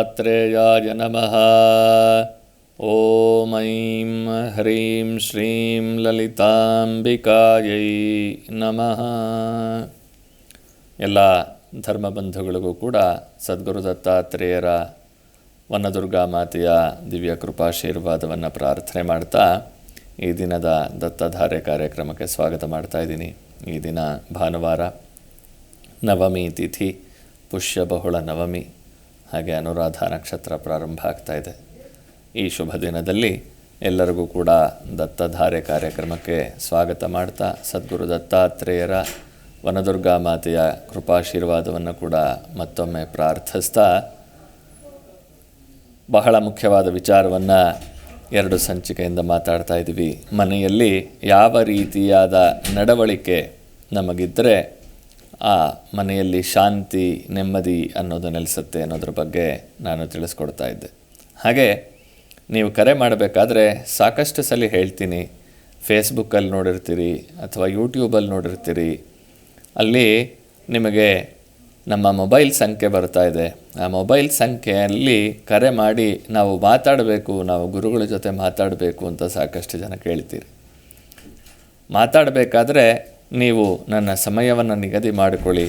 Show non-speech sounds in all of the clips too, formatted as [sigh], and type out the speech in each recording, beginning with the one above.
दत्तात्रेयाय नमः ॐ ऐं ह्रीं श्रीं ಲಲಿತಾಂಬಿಕಾಯೈ ನಮಃ ಎಲ್ಲ ಧರ್ಮಬಂಧುಗಳಿಗೂ ಕೂಡ ಸದ್ಗುರು ದತ್ತಾತ್ರೇಯರ ವನದುರ್ಗಾ ಮಾತೆಯ ದಿವ್ಯ ಕೃಪಾಶೀರ್ವಾದವನ್ನು ಪ್ರಾರ್ಥನೆ ಮಾಡ್ತಾ ಈ ದಿನದ ದತ್ತಧಾರೆ ಕಾರ್ಯಕ್ರಮಕ್ಕೆ ಸ್ವಾಗತ ಮಾಡ್ತಾ ಇದ್ದೀನಿ ಈ ದಿನ ಭಾನುವಾರ ನವಮಿ ತಿಥಿ ಪುಷ್ಯಬಹುಳ ನವಮಿ ಹಾಗೆ ಅನುರಾಧ ನಕ್ಷತ್ರ ಪ್ರಾರಂಭ ಆಗ್ತಾ ಇದೆ. ಈ ಶುಭ ದಿನದಲ್ಲಿ ಎಲ್ಲರಿಗೂ ಕೂಡ ದತ್ತಧಾರೆ ಕಾರ್ಯಕ್ರಮಕ್ಕೆ ಸ್ವಾಗತ ಮಾಡ್ತಾ, ಸದ್ಗುರು ದತ್ತಾತ್ರೇಯರ ವನದುರ್ಗಾ ಮಾತೆಯ ಕೃಪಾಶೀರ್ವಾದವನ್ನು ಕೂಡ ಮತ್ತೊಮ್ಮೆ ಪ್ರಾರ್ಥಿಸ್ತಾ, ಬಹಳ ಮುಖ್ಯವಾದ ವಿಚಾರವನ್ನು ಎರಡು ಸಂಚಿಕೆಯಿಂದ ಮಾತಾಡ್ತಾ ಇದ್ದೀವಿ ಮನೆಯಲ್ಲಿ ಯಾವ ರೀತಿಯಾದ ನಡವಳಿಕೆ ನಮಗಿದ್ದರೆ ಆ ಮನೆಯಲ್ಲಿ ಶಾಂತಿ, ನೆಮ್ಮದಿ ಅನ್ನೋದು ನೆಲೆಸುತ್ತೆ ಅನ್ನೋದ್ರ ಬಗ್ಗೆ ನಾನು ತಿಳಿಸ್ಕೊಡ್ತಾ ಇದ್ದೆ. ಹಾಗೆ ನೀವು ಕರೆ ಮಾಡಬೇಕಾದ್ರೆ ಸಾಕಷ್ಟು ಸಲ ಹೇಳ್ತೀನಿ. ಫೇಸ್ಬುಕ್ಕಲ್ಲಿ ನೋಡಿರ್ತೀರಿ ಅಥವಾ ಯೂಟ್ಯೂಬಲ್ಲಿ ನೋಡಿರ್ತೀರಿ. ಅಲ್ಲಿ ನಿಮಗೆ ನಮ್ಮ ಮೊಬೈಲ್ ಸಂಖ್ಯೆ ಬರ್ತಾ ಇದೆ. ಆ ಮೊಬೈಲ್ ಸಂಖ್ಯೆಯಲ್ಲಿ ಕರೆ ಮಾಡಿ ನಾವು ಮಾತಾಡಬೇಕು, ನಾವು ಗುರುಗಳ ಜೊತೆ ಮಾತಾಡಬೇಕು ಅಂತ ಸಾಕಷ್ಟು ಜನ ಕೇಳ್ತೀರಿ. ಮಾತಾಡಬೇಕಾದ್ರೆ ನೀವು ನನ್ನ ಸಮಯವನ್ನು ನಿಗದಿ ಮಾಡಿಕೊಳ್ಳಿ.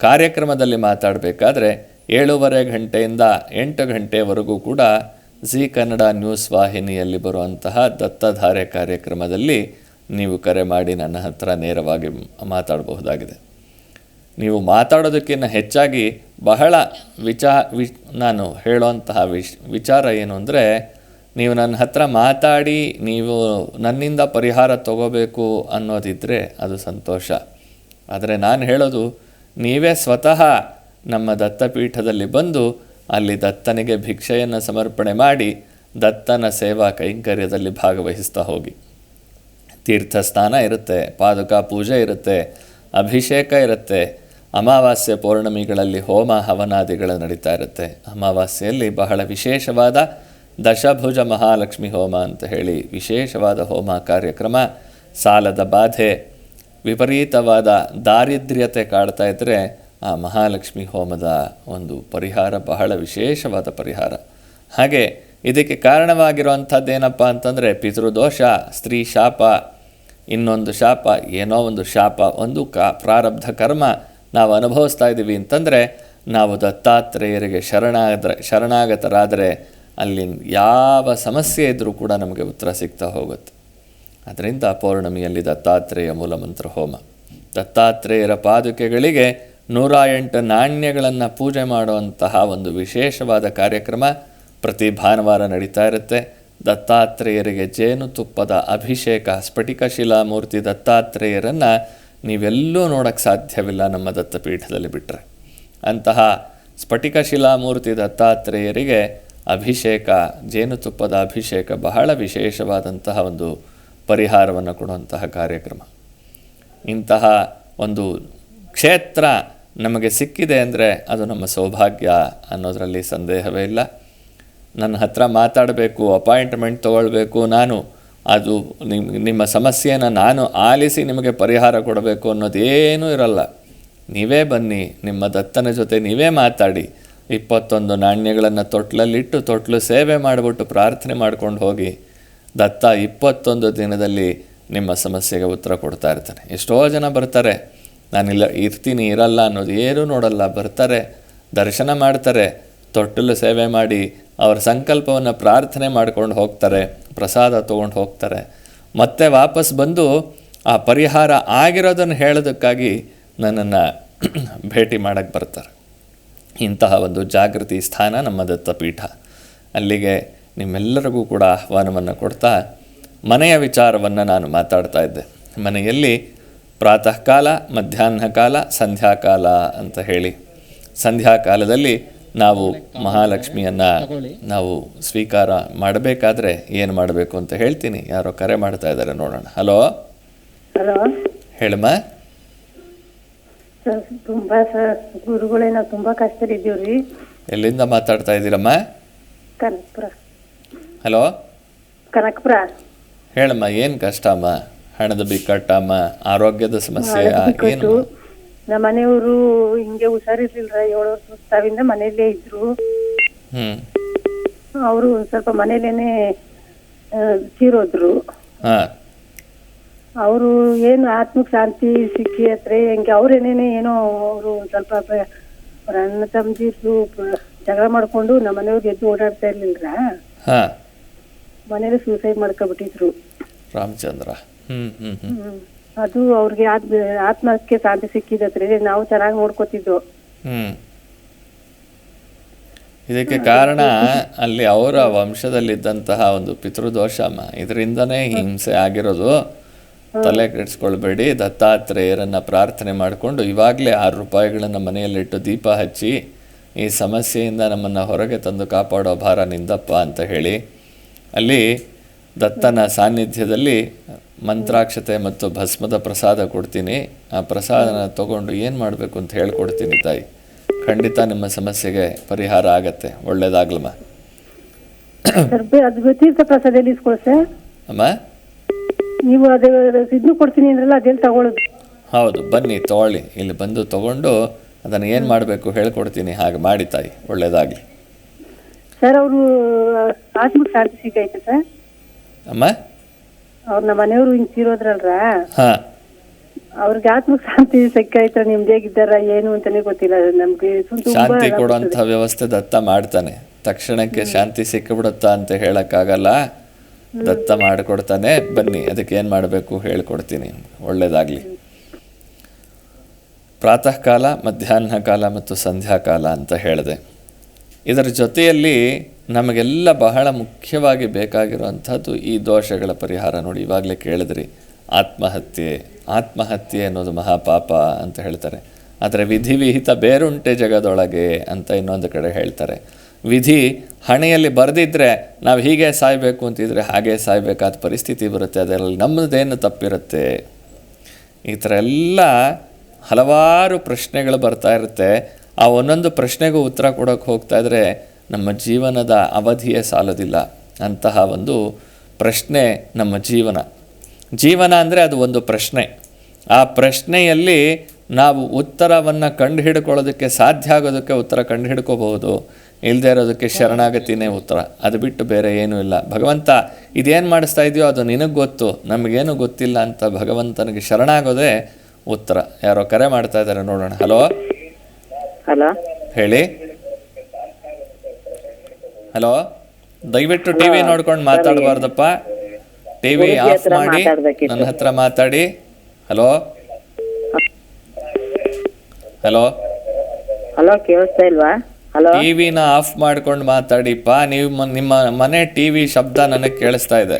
ಕಾರ್ಯಕ್ರಮದಲ್ಲಿ ಮಾತಾಡಬೇಕಾದ್ರೆ ಏಳೂವರೆ ಗಂಟೆಯಿಂದ ಎಂಟು ಗಂಟೆವರೆಗೂ ಕೂಡ ಜಿ ಕನ್ನಡ ನ್ಯೂಸ್ ವಾಹಿನಿಯಲ್ಲಿ ಬರುವಂತಹ ದತ್ತಧಾರೆ ಕಾರ್ಯಕ್ರಮದಲ್ಲಿ ನೀವು ಕರೆ ಮಾಡಿ ನನ್ನ ಹತ್ರ ನೇರವಾಗಿ ಮಾತಾಡಬಹುದಾಗಿದೆ. ನೀವು ಮಾತಾಡೋದಕ್ಕಿಂತ ಹೆಚ್ಚಾಗಿ ಬಹಳ ವಿಚಾ ವಿ ನಾನು ಹೇಳುವಂತಹ ವಿಶ್, ವಿಚಾರ ಏನು ಅಂದರೆ ನೀವು ನನ್ನ ಹತ್ರ ಮಾತಾಡಿ, ನೀವು ನನ್ನಿಂದ ಪರಿಹಾರ ತಗೋಬೇಕು ಅನ್ನೋದಿದ್ದರೆ ಅದು ಸಂತೋಷ. ಆದರೆ ನಾನು ಹೇಳೋದು, ನೀವೇ ಸ್ವತಃ ನಮ್ಮ ದತ್ತಪೀಠದಲ್ಲಿ ಬಂದು ಅಲ್ಲಿ ದತ್ತನಿಗೆ ಭಿಕ್ಷೆಯನ್ನು ಸಮರ್ಪಣೆ ಮಾಡಿ ದತ್ತನ ಸೇವಾ ಕೈಂಕರ್ಯದಲ್ಲಿ ಭಾಗವಹಿಸ್ತಾ ಹೋಗಿ. ತೀರ್ಥಸ್ನಾನ ಇರುತ್ತೆ, ಪಾದುಕಾ ಪೂಜೆ ಇರುತ್ತೆ, ಅಭಿಷೇಕ ಇರುತ್ತೆ, ಅಮಾವಾಸ್ಯೆ ಪೌರ್ಣಮಿಗಳಲ್ಲಿ ಹೋಮ ಹವನಾದಿಗಳು ನಡೀತಾ ಇರುತ್ತೆ. ಅಮಾವಾಸ್ಯೆಯಲ್ಲಿ ಬಹಳ ವಿಶೇಷವಾದ ದಶಭುಜ ಮಹಾಲಕ್ಷ್ಮಿ ಹೋಮ ಅಂತ ಹೇಳಿ ವಿಶೇಷವಾದ ಹೋಮ ಕಾರ್ಯಕ್ರಮ. ಸಾಲದ ಬಾಧೆ, ವಿಪರೀತವಾದ ದಾರಿದ್ರ್ಯತೆ ಕಾಡ್ತಾ ಇದ್ದರೆ ಆ ಮಹಾಲಕ್ಷ್ಮಿ ಹೋಮದ ಒಂದು ಪರಿಹಾರ ಬಹಳ ವಿಶೇಷವಾದ ಪರಿಹಾರ. ಹಾಗೆ ಇದಕ್ಕೆ ಕಾರಣವಾಗಿರುವಂಥದ್ದೇನಪ್ಪ ಅಂತಂದರೆ ಪಿತೃದೋಷ, ಸ್ತ್ರೀ ಶಾಪ, ಇನ್ನೊಂದು ಶಾಪ, ಏನೋ ಒಂದು ಶಾಪ, ಒಂದು ಕಾ ಪ್ರಾರಬ್ಧ ಕರ್ಮ ನಾವು ಅನುಭವಿಸ್ತಾ ಇದ್ದೀವಿ ಅಂತಂದರೆ ನಾವು ದತ್ತಾತ್ರೇಯರಿಗೆ ಶರಣಾದ್ರ ಶರಣಾಗತರಾದರೆ ಅಲ್ಲಿ ಯಾವ ಸಮಸ್ಯೆ ಇದ್ದರೂ ಕೂಡ ನಮಗೆ ಉತ್ತರ ಸಿಗ್ತಾ ಹೋಗುತ್ತೆ. ಅದರಿಂದ ಪೌರ್ಣಮಿಯಲ್ಲಿ ದತ್ತಾತ್ರೇಯ ಮೂಲಮಂತ್ರ ಹೋಮ. ದತ್ತಾತ್ರೇಯರ ಪಾದುಕೆಗಳಿಗೆ ನೂರ ಎಂಟು ನಾಣ್ಯಗಳನ್ನು ಪೂಜೆ ಮಾಡುವಂತಹ ಒಂದು ವಿಶೇಷವಾದ ಕಾರ್ಯಕ್ರಮ ಪ್ರತಿ ಭಾನುವಾರ ನಡೀತಾ ಇರುತ್ತೆ. ದತ್ತಾತ್ರೇಯರಿಗೆ ಜೇನುತುಪ್ಪದ ಅಭಿಷೇಕ, ಸ್ಫಟಿಕ ಶಿಲಾಮೂರ್ತಿ ದತ್ತಾತ್ರೇಯರನ್ನು ನೀವೆಲ್ಲೂ ನೋಡೋಕ್ಕೆ ಸಾಧ್ಯವಿಲ್ಲ ನಮ್ಮ ದತ್ತಪೀಠದಲ್ಲಿ ಬಿಟ್ಟರೆ ಅಂತಹ ಸ್ಫಟಿಕ ಶಿಲಾಮೂರ್ತಿ ದತ್ತಾತ್ರೇಯರಿಗೆ ಅಭಿಷೇಕ, ಜೇನುತುಪ್ಪದ ಅಭಿಷೇಕ ಬಹಳ ವಿಶೇಷವಾದಂತಹ ಒಂದು ಪರಿಹಾರವನ್ನು ಕೊಡುವಂತಹ ಕಾರ್ಯಕ್ರಮ. ಇಂತಹ ಒಂದು ಕ್ಷೇತ್ರ ನಮಗೆ ಸಿಕ್ಕಿದೆ ಅಂದರೆ ಅದು ನಮ್ಮ ಸೌಭಾಗ್ಯ ಅನ್ನೋದರಲ್ಲಿ ಸಂದೇಹವೇ ಇಲ್ಲ. ನನ್ನ ಹತ್ರ ಮಾತಾಡಬೇಕು, ಅಪಾಯಿಂಟ್ಮೆಂಟ್ ತಗೊಳ್ಬೇಕು, ನಾನು ಅದು ನಿಮ್ಮ ನಿಮ್ಮ ಸಮಸ್ಯೆಯನ್ನು ನಾನು ಆಲಿಸಿ ನಿಮಗೆ ಪರಿಹಾರ ಕೊಡಬೇಕು ಅನ್ನೋದೇನೂ ಇರಲ್ಲ. ನೀವೇ ಬನ್ನಿ, ನಿಮ್ಮ ದತ್ತನ ಜೊತೆ ನೀವೇ ಮಾತಾಡಿ ಇಪ್ಪತ್ತೊಂದು ನಾಣ್ಯಗಳನ್ನು ತೊಟ್ಲಲ್ಲಿಟ್ಟು ತೊಟ್ಲು ಸೇವೆ ಮಾಡಿಬಿಟ್ಟು ಪ್ರಾರ್ಥನೆ ಮಾಡ್ಕೊಂಡು ಹೋಗಿ ದತ್ತ ಇಪ್ಪತ್ತೊಂದು ದಿನದಲ್ಲಿ ನಿಮ್ಮ ಸಮಸ್ಯೆಗೆ ಉತ್ತರ ಕೊಡ್ತಾ ಇರ್ತಾನೆ. ಎಷ್ಟೋ ಜನ ಬರ್ತಾರೆ, ನಾನಿಲ್ಲ ಇರ್ತೀನಿ ಇರಲ್ಲ ಅನ್ನೋದು ಏನೂ ನೋಡಲ್ಲ, ಬರ್ತಾರೆ, ದರ್ಶನ ಮಾಡ್ತಾರೆ, ತೊಟ್ಟಲು ಸೇವೆ ಮಾಡಿ ಅವರ ಸಂಕಲ್ಪವನ್ನು ಪ್ರಾರ್ಥನೆ ಮಾಡ್ಕೊಂಡು ಹೋಗ್ತಾರೆ, ಪ್ರಸಾದ ತೊಗೊಂಡು ಹೋಗ್ತಾರೆ. ಮತ್ತೆ ವಾಪಸ್ ಬಂದು ಆ ಪರಿಹಾರ ಆಗಿರೋದನ್ನು ಹೇಳೋದಕ್ಕಾಗಿ ನನ್ನನ್ನು [clears throat] ಭೇಟಿ ಮಾಡೋಕ್ಕೆ ಬರ್ತಾರೆ. ಇಂತಹ ಒಂದು ಜಾಗೃತಿ ಸ್ಥಾನ ನಮ್ಮ ದತ್ತಪೀಠ. ಅಲ್ಲಿಗೆ ನಿಮ್ಮೆಲ್ಲರಿಗೂ ಕೂಡ ಆಹ್ವಾನವನ್ನು ಕೊಡ್ತಾ ಮನೆಯ ವಿಚಾರವನ್ನು ನಾನು ಮಾತಾಡ್ತಾ ಇದ್ದೆ. ಮನೆಯಲ್ಲಿ ಪ್ರಾತಃ ಕಾಲ ಮಧ್ಯಾಹ್ನ ಕಾಲ ಸಂಧ್ಯಾಕಾಲ ಅಂತ ಹೇಳಿ. ಸಂಧ್ಯಾಕಾಲದಲ್ಲಿ ನಾವು ಮಹಾಲಕ್ಷ್ಮಿಯನ್ನು ನಾವು ಸ್ವೀಕಾರ ಮಾಡಬೇಕಾದ್ರೆ ಏನು ಮಾಡಬೇಕು ಅಂತ ಹೇಳ್ತೀನಿ. ಯಾರೋ ಕರೆ ಮಾಡ್ತಾ ಇದ್ದಾರೆ ನೋಡೋಣ. ಹಲೋ? ಹಲೋ? ಹೇಳಮ್ಮ? ಸರ್ ತುಂಬಾ ಸರ್ ಗುರುಗಳೇ ನಾವು ತುಂಬಾ ಕಷ್ಟದಲ್ಲಿದ್ದೀವ್ರಿ ಎಲ್ಲಿಂದ ಮಾತಾಡ್ತಾ ಇದ್ದೀರಮ್ಮ? ಕನಕಪುರ. ಹಲೋ? ಕನಕಪುರ. ಹೇಳಮ್ಮ ಏನು ಕಷ್ಟ ಅಮ್ಮ? ಹಣದ ಬಿಕ್ಕಟ್ಟಮ್ಮ ಆರೋಗ್ಯದ ಸಮಸ್ಯೆ ಏನು ನಮ್ಮ ಮನೆಯವರು ಹಿಂಗೆ ಹುಷಾರಿರ್ಲಿಲ್ಲ ಏಳು ವರ್ಷ ಸಾವಿಂದ ಮನೆಯಲ್ಲೇ ಇದ್ರು. ಹ್ಮ್. ಅವರು ಸ್ವಲ್ಪ ಮನೇಲೇನೆ ತೀರೋದ್ರು. ಹಾಂ. ಅವರು ಏನು ಆತ್ಮಕ್ ಶಾಂತಿ ಸಿಕ್ಕಿ ಹತ್ರ ಹೆಂಗೆ ಅವ್ರೇನೇನೆ ಏನೋ ಅವರು ಸ್ವಲ್ಪ ಅವ್ರ ಅಣ್ಣ ತಮ್ಮದಿರು ಜಗಳ ಮಾಡ್ಕೊಂಡು ನಮ್ಮ ಮನೆಯವ್ರಿಗೆ ಎದ್ದು ಓಡಾಡ್ತಾ ಇರ್ಲಿಲ್ರ? ಹಾಂ. ಮನೇಲಿ ಸೂಸೈಡ್ ಮಾಡ್ಕೊಬಿಟ್ಟಿದ್ರು. ರಾಮಚಂದ್ರ. ಅದು ಅವ್ರಿಗೆ ಆತ್ಮ ಆತ್ಮಕ್ಕೆ ಶಾಂತಿ ಸಿಕ್ಕಿದತ್ರಿ. ನಾವು ಚೆನ್ನಾಗಿ ನೋಡ್ಕೋತಿದ್ವು ಇದಕ್ಕೆ ಕಾರಣ ಅಲ್ಲಿ ಅವರ ವಂಶದಲ್ಲಿದ್ದಂತಹ ಒಂದು ಪಿತೃದೋಷ ಇದರಿಂದನೇ ಹಿಂಸೆ ಆಗಿರೋದು. ತಲೆ ಕೆಡಿಸ್ಕೊಳ್ಬೇಡಿ ದತ್ತಾತ್ರೇಯರನ್ನ ಪ್ರಾರ್ಥನೆ ಮಾಡಿಕೊಂಡು ಇವಾಗಲೇ ಆರು ರೂಪಾಯಿಗಳನ್ನು ಮನೆಯಲ್ಲಿಟ್ಟು ದೀಪ ಹಚ್ಚಿ ಈ ಸಮಸ್ಯೆಯಿಂದ ನಮ್ಮನ್ನು ಹೊರಗೆ ತಂದು ಕಾಪಾಡೋ ಭಾರ ನಿಂದಪ್ಪ ಅಂತ ಹೇಳಿ ಅಲ್ಲಿ ದತ್ತನ ಸಾನ್ನಿಧ್ಯದಲ್ಲಿ ಮಂತ್ರಾಕ್ಷತೆ ಮತ್ತು ಭಸ್ಮದ ಪ್ರಸಾದ ಕೊಡ್ತೀನಿ. ಆ ಪ್ರಸಾದನ ತಗೊಂಡು ಏನು ಮಾಡಬೇಕು ಅಂತ ಹೇಳ್ಕೊಡ್ತೀನಿ ತಾಯಿ. ಖಂಡಿತ ನಿಮ್ಮ ಸಮಸ್ಯೆಗೆ ಪರಿಹಾರ ಆಗತ್ತೆ. ಒಳ್ಳೇದಾಗ್ಲಮ್ಮ. ಅಮ್ಮ? ನೀವು ಅದೇ ಇದನ್ನು ಕೊಡ್ತೀನಿ ಅಂದ್ರಲ್ಲ ಅದೆಲ್ಲಿ ತಗೊಳ್ಳೋದು ಹೌದು ಬನ್ನಿ ತಗೊಳ್ಳಿ. ಇಲ್ಲಿ ಬಂದು ತಗೊಂಡು ಅದನ್ನು ಏನು ಮಾಡಬೇಕು ಹೇಳ್ಕೊಡ್ತೀನಿ ಹಾಗೆ ಮಾಡಿ ತಾಯಿ ಒಳ್ಳೇದಾಗಲಿ. ಸರ್ ಅವರು ಆತ್ಮಕ್ ಶಾಂತಿ ಸಿಗೈತೆ ಸರ್? ಅಮ್ಮ? ಅವ್ರ ನಮ್ಮ ಮನೆಯವರು ಹಿಂಗ್ ತೀರೋದ್ರಲ್ರ? ಹಾಂ. ಅವ್ರಿಗೆ ಆತ್ಮಕ್ ಶಾಂತಿ ಸಿಕ್ಕೈತ್ರ ನಿಮ್ದು ಹೇಗಿದ್ದಾರ ಏನು ಅಂತಾನೆ ಗೊತ್ತಿಲ್ಲ ನಮ್ಗೆ ಸುಮ್ ತುಂಬಾ ಶಾಂತಿ ಕೊಡುವಂತ ಕೊಡುವಂಥ ವ್ಯವಸ್ಥೆ ದತ್ತ ಮಾಡ್ತಾನೆ. ತಕ್ಷಣಕ್ಕೆ ಶಾಂತಿ ಸಿಕ್ಕಿಬಿಡುತ್ತಾ ಅಂತ ಹೇಳೋಕ್ಕಾಗಲ್ಲ. ದತ್ತ ಮಾಡಿಕೊಡ್ತಾನೆ, ಬನ್ನಿ, ಅದಕ್ಕೆ ಏನು ಮಾಡಬೇಕು ಹೇಳಿಕೊಡ್ತೀನಿ, ಒಳ್ಳೇದಾಗಲಿ. ಪ್ರಾತಃ ಕಾಲ ಮಧ್ಯಾಹ್ನ ಕಾಲ ಮತ್ತು ಸಂಧ್ಯಾಕಾಲ ಅಂತ ಹೇಳಿದೆ. ಇದರ ಜೊತೆಯಲ್ಲಿ ನಮಗೆಲ್ಲ ಬಹಳ ಮುಖ್ಯವಾಗಿ ಬೇಕಾಗಿರುವಂಥದ್ದು ಈ ದೋಷಗಳ ಪರಿಹಾರ ನೋಡಿ, ಇವಾಗಲೇ ಕೇಳಿದ್ರಿ, ಆತ್ಮಹತ್ಯೆ ಆತ್ಮಹತ್ಯೆ ಅನ್ನೋದು ಮಹಾಪಾಪ ಅಂತ ಹೇಳ್ತಾರೆ. ಆದರೆ ವಿಧಿವಿಹಿತ ಬೇರುಂಟೆ ಜಗದೊಳಗೆ ಅಂತ ಇನ್ನೊಂದು ಕಡೆ ಹೇಳ್ತಾರೆ. ವಿಧಿ ಹಣೆಯಲ್ಲಿ ಬರೆದಿದ್ದರೆ ನಾವು ಹೀಗೆ ಸಾಯಬೇಕು ಅಂತಿದ್ರೆ ಹಾಗೆ ಸಾಯಬೇಕಾದ ಪರಿಸ್ಥಿತಿ ಬರುತ್ತೆ. ಅದರಲ್ಲಿ ನಮ್ಮದೇನು ತಪ್ಪಿರುತ್ತೆ? ಈ ಥರ ಎಲ್ಲ ಹಲವಾರು ಪ್ರಶ್ನೆಗಳು ಬರ್ತಾ ಇರುತ್ತೆ. ಆ ಒಂದೊಂದು ಪ್ರಶ್ನೆಗೂ ಉತ್ತರ ಕೊಡೋಕೆ ಹೋಗ್ತಾ ಇದ್ದರೆ ನಮ್ಮ ಜೀವನದ ಅವಧಿಯೇ ಸಾಲೋದಿಲ್ಲ. ಅಂತಹ ಒಂದು ಪ್ರಶ್ನೆ ನಮ್ಮ ಜೀವನ. ಜೀವನ ಅಂದರೆ ಅದು ಒಂದು ಪ್ರಶ್ನೆ. ಆ ಪ್ರಶ್ನೆಯಲ್ಲಿ ನಾವು ಉತ್ತರವನ್ನು ಕಂಡುಹಿಡ್ಕೊಳ್ಳೋದಕ್ಕೆ ಸಾಧ್ಯ ಆಗೋದಕ್ಕೆ ಉತ್ತರ ಕಂಡು ಹಿಡ್ಕೋಬಹುದು ಇಲ್ಲದೆ ಇರೋದಕ್ಕೆ ಶರಣಾಗತಿನೇ ಉತ್ತರ. ಅದು ಬಿಟ್ಟು ಬೇರೆ ಏನೂ ಇಲ್ಲ. ಭಗವಂತ ಇದೇನು ಮಾಡಿಸ್ತಾ ಇದೆಯೋ ಅದು ನಿನಗೆ ಗೊತ್ತು. ನಮಗೇನು ಗೊತ್ತಿಲ್ಲ ಅಂತ ಭಗವಂತನಿಗೆ ಶರಣಾಗೋದೇ ಉತ್ತರ. ಯಾರೋ ಕರೆ ಮಾಡ್ತಾ ಇದ್ದಾರೆ ನೋಡೋಣ. ಹಲೋ? ಹಲೋ? ಹೇಳಿ. ಹಲೋ? ದಯವಿಟ್ಟು ಟಿ ವಿ ನೋಡ್ಕೊಂಡು ಮಾತಾಡಬಾರ್ದಪ್ಪ. ಟಿ ವಿ ಆಫ್ ಮಾಡಿ. ನನ್ನ ಹತ್ರ ಮಾತಾಡಿ. ಹಲೋ? ಹಲೋ? ಹಲೋ ಕೇಳಿಸ್ತಾ ಇಲ್ವಾ? ಹಲೋ ಟಿ ವಿನ ಆಫ್ ಮಾಡ್ಕೊಂಡು ಮಾತಾಡಿಪ್ಪ. ನೀವು ನಿಮ್ಮ ಮನೆ ಟಿವಿ ಶಬ್ದ ನನಗೆ ಕೇಳಿಸ್ತಾ ಇದೆ.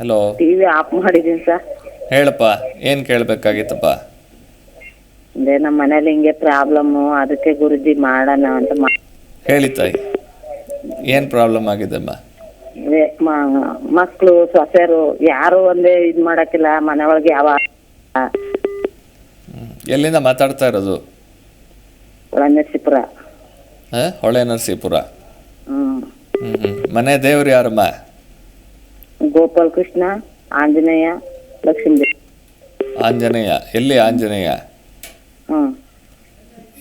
ಹಲೋ ಟಿವಿ ಆಫ್ ಮಾಡಿದೀನಿ ಸರ್. ಹೇಳಪ್ಪ ಏನ್ ಕೇಳಬೇಕಾಗಿತ್ತಪ್ಪ? ಅದೇ ನಮ್ಮ ಮನೇಲಿ ಹಿಂಗೆ ಪ್ರಾಬ್ಲಮ್ ಅದಕ್ಕೆ ಗುರುಜಿ ಮಾಡೋಣ ಅಂತ ಹೇಳಿ ತಾಯಿ. ಏನ್ ಪ್ರಾಬ್ಲಮ್ ಆಗಿದೆಮ್ಮ ಅದೇ ಮಕ್ಕಳು ಸೊಸೆರು ಯಾರು ಒಂದೇ ಇದ್ ಮಾಡಕ್ಕಿಲ್ಲ. ಮನೆ ಒಳಗೆ ಯಾವ ಎಲ್ಲಿಂದ ಮಾತಾಡ್ತಾ ಇರೋದು? ಒಳನರಸೀಪುರ ಆ? ಹೊಳೆ ನರಸೀಪುರ. ಹ್ಮ್. ಮನೆ ದೇವ್ರು ಯಾರಮ್ಮ ಗೋಪಾಲ್ ಕೃಷ್ಣ ಆಂಜನೇಯ ಲಕ್ಷ್ಮೀ. ಆಂಜನೇಯ. ಎಲ್ಲಿ ಆಂಜನೇಯ? ಹ್ಮ್.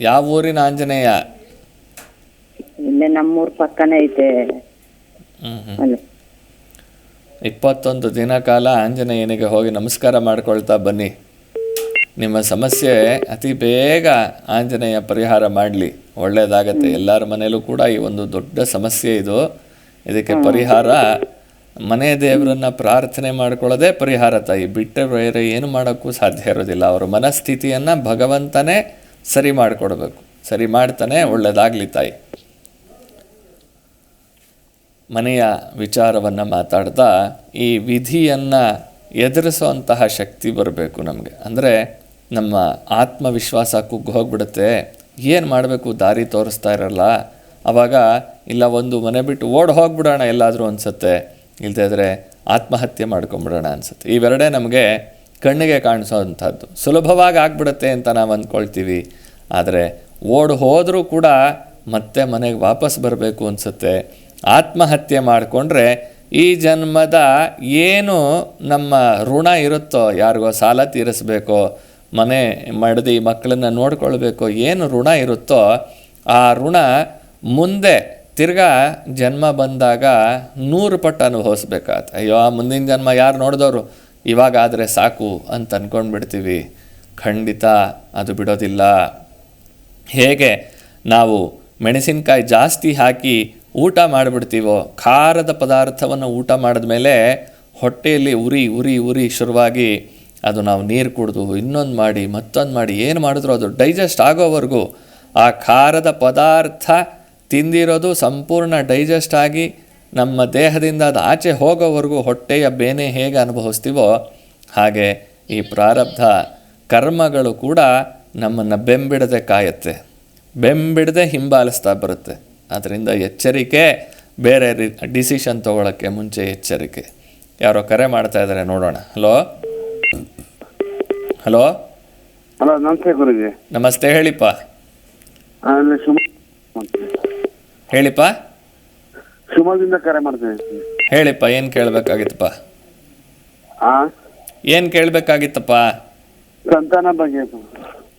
ಯಾವ ಊರಿನ ಆಂಜನೇಯ? ಇಲ್ಲೇ ನಮ್ಮೂರ್ ಪಕ್ಕನೇ ಐತೆ. ಇಪ್ಪತ್ತೊಂದು ದಿನ ಕಾಲ ಆಂಜನೇಯನಿಗೆ ಹೋಗಿ ನಮಸ್ಕಾರ ಮಾಡ್ಕೊಳ್ತಾ ಬನ್ನಿ. ನಿಮ್ಮ ಸಮಸ್ಯೆ ಅತಿ ಬೇಗ ಆಂಜನೇಯ ಪರಿಹಾರ ಮಾಡಲಿ. ಒಳ್ಳೆಯದಾಗತ್ತೆ ಎಲ್ಲರ ಮನೆಯಲ್ಲೂ ಕೂಡ ಈ ಒಂದು ದೊಡ್ಡ ಸಮಸ್ಯೆ ಇದು. ಇದಕ್ಕೆ ಪರಿಹಾರ ಮನೆ ದೇವರನ್ನ ಪ್ರಾರ್ಥನೆ ಮಾಡ್ಕೊಳ್ಳೋದೇ ಪರಿಹಾರ ತಾಯಿ. ಬಿಟ್ಟರೆ ಬೇರೆ ಏನು ಮಾಡೋಕ್ಕೂ ಸಾಧ್ಯ ಇರೋದಿಲ್ಲ. ಅವರ ಮನಸ್ಥಿತಿಯನ್ನು ಭಗವಂತನೇ ಸರಿ ಮಾಡಿಕೊಡ್ಬೇಕು. ಸರಿ ಮಾಡ್ತಾನೆ ಒಳ್ಳೆಯದಾಗಲಿ ತಾಯಿ. ಮನೆಯ ವಿಚಾರವನ್ನು ಮಾತಾಡ್ತಾ ಈ ವಿಧಿಯನ್ನು ಎದುರಿಸುವಂತಹ ಶಕ್ತಿ ಬರಬೇಕು ನಮಗೆ. ಅಂದರೆ ನಮ್ಮ ಆತ್ಮವಿಶ್ವಾಸ ಕುಗ್ಗಿ ಹೋಗ್ಬಿಡುತ್ತೆ. ಏನು ಮಾಡಬೇಕು? ದಾರಿ ತೋರಿಸ್ತಾ ಇರಲ್ಲ. ಆವಾಗ ಇಲ್ಲ, ಒಂದು ಮನೆ ಬಿಟ್ಟು ಓಡ್ ಹೋಗ್ಬಿಡೋಣ ಎಲ್ಲಾದರೂ ಅನಿಸುತ್ತೆ. ಇಲ್ಲದೇ ಇದ್ರೆ ಆತ್ಮಹತ್ಯೆ ಮಾಡ್ಕೊಂಬಿಡೋಣ ಅನಿಸುತ್ತೆ. ಇವೆರಡೇ ನಮಗೆ ಕಣ್ಣಿಗೆ ಕಾಣಿಸೋವಂಥದ್ದು ಸುಲಭವಾಗಿ ಆಗ್ಬಿಡುತ್ತೆ ಅಂತ ನಾವು ಅಂದ್ಕೊಳ್ತೀವಿ ಆದರೆ ಓಡ್ ಹೋದರೂ ಕೂಡ ಮತ್ತೆ ಮನೆಗೆ ವಾಪಸ್ ಬರಬೇಕು ಅನಿಸುತ್ತೆ. ಆತ್ಮಹತ್ಯೆ ಮಾಡಿಕೊಂಡ್ರೆ ಈ ಜನ್ಮದ ಏನು ನಮ್ಮ ಋಣ ಇರುತ್ತೋ, ಯಾರಿಗೋ ಸಾಲ ತೀರಿಸ್ಬೇಕೋ ಮನೆ ಮಡದಿ ಮಕ್ಕಳನ್ನ ನೋಡ್ಕೊಳ್ಬೇಕು, ಏನು ಋಣ ಇರುತ್ತೋ ಆ ಋಣ ಮುಂದೆ ತಿರ್ಗಾ ಜನ್ಮ ಬಂದಾಗ ನೂರು ಪಟ್ಟು ಅನುಭವಿಸ್ಬೇಕಾಗತ್ತೆ ಅಯ್ಯೋ, ಆ ಮುಂದಿನ ಜನ್ಮ ಯಾರು ನೋಡಿದವರು? ಇವಾಗಾದರೆ ಸಾಕು ಅಂತ ಅಂದ್ಕೊಂಡ್ಬಿಡ್ತೀವಿ ಖಂಡಿತ ಅದು ಬಿಡೋದಿಲ್ಲ. ಹೇಗೆ ನಾವು ಮೆಣಸಿನಕಾಯಿ ಜಾಸ್ತಿ ಹಾಕಿ ಊಟ ಮಾಡಿಬಿಡ್ತೀವೋ, ಖಾರದ ಪದಾರ್ಥವನ್ನು ಊಟ ಮಾಡಿದ ಮೇಲೆ ಹೊಟ್ಟೆಯಲ್ಲಿ ಉರಿ ಉರಿ ಉರಿ ಶುರುವಾಗಿ ಅದು ನಾವು ನೀರು ಕುಡಿದು ಇನ್ನೊಂದು ಮಾಡಿ, ಮತ್ತೊಂದು ಮಾಡಿ, ಏನು ಮಾಡಿದ್ರು ಅದು ಡೈಜೆಸ್ಟ್ ಆಗೋವರೆಗೂ ಆ ಖಾರದ ಪದಾರ್ಥ ತಿಂದಿರೋದು ಸಂಪೂರ್ಣ ಡೈಜೆಸ್ಟ್ ಆಗಿ ನಮ್ಮ ದೇಹದಿಂದ ಅದು ಆಚೆ ಹೋಗೋವರೆಗೂ ಹೊಟ್ಟೆಯ ಬೇನೆ ಹೇಗೆ ಅನುಭವಿಸ್ತೀವೋ ಹಾಗೆ ಈ ಪ್ರಾರಬ್ಧ ಕರ್ಮಗಳು ಕೂಡ ನಮ್ಮನ್ನು ಬೆಂಬಿಡದೆ ಕಾಯುತ್ತೆ. ಬೆಂಬಿಡದೆ ಹಿಂಬಾಲಿಸ್ತಾ ಬರುತ್ತೆ. ಅದರಿಂದ ಎಚ್ಚರಿಕೆ, ಬೇರೆ ಡಿಸಿಷನ್ ತೊಗೊಳಕ್ಕೆ ಮುಂಚೆ ಎಚ್ಚರಿಕೆ. ಯಾರೋ ಕರೆ ಮಾಡ್ತಾ ಇದ್ದಾರೆ, ನೋಡೋಣ. ಹಲೋ? ಹಲೋ? ಹಲೋ ನಮಸ್ತೆ ಗುರುಜಿ. ನಮಸ್ತೆ ಹೇಳಿಪ್ಪ. ಅಲ್ಲಿ ಶಿವ ಹೇಳಿಪ್ಪ? ಶಿವಮೊಗ್ಗದಿಂದ ಕರೆ ಮಾಡ್ತೀನಿ. ಹೇಳಿಪ್ಪ ಏನು ಕೇಳಬೇಕಾಗಿತ್ತಪ್ಪ? ಆ? ಏನು ಕೇಳಬೇಕಾಗಿತ್ತಪ್ಪ? ಸಂತಾನ ಭಾಗ್ಯ.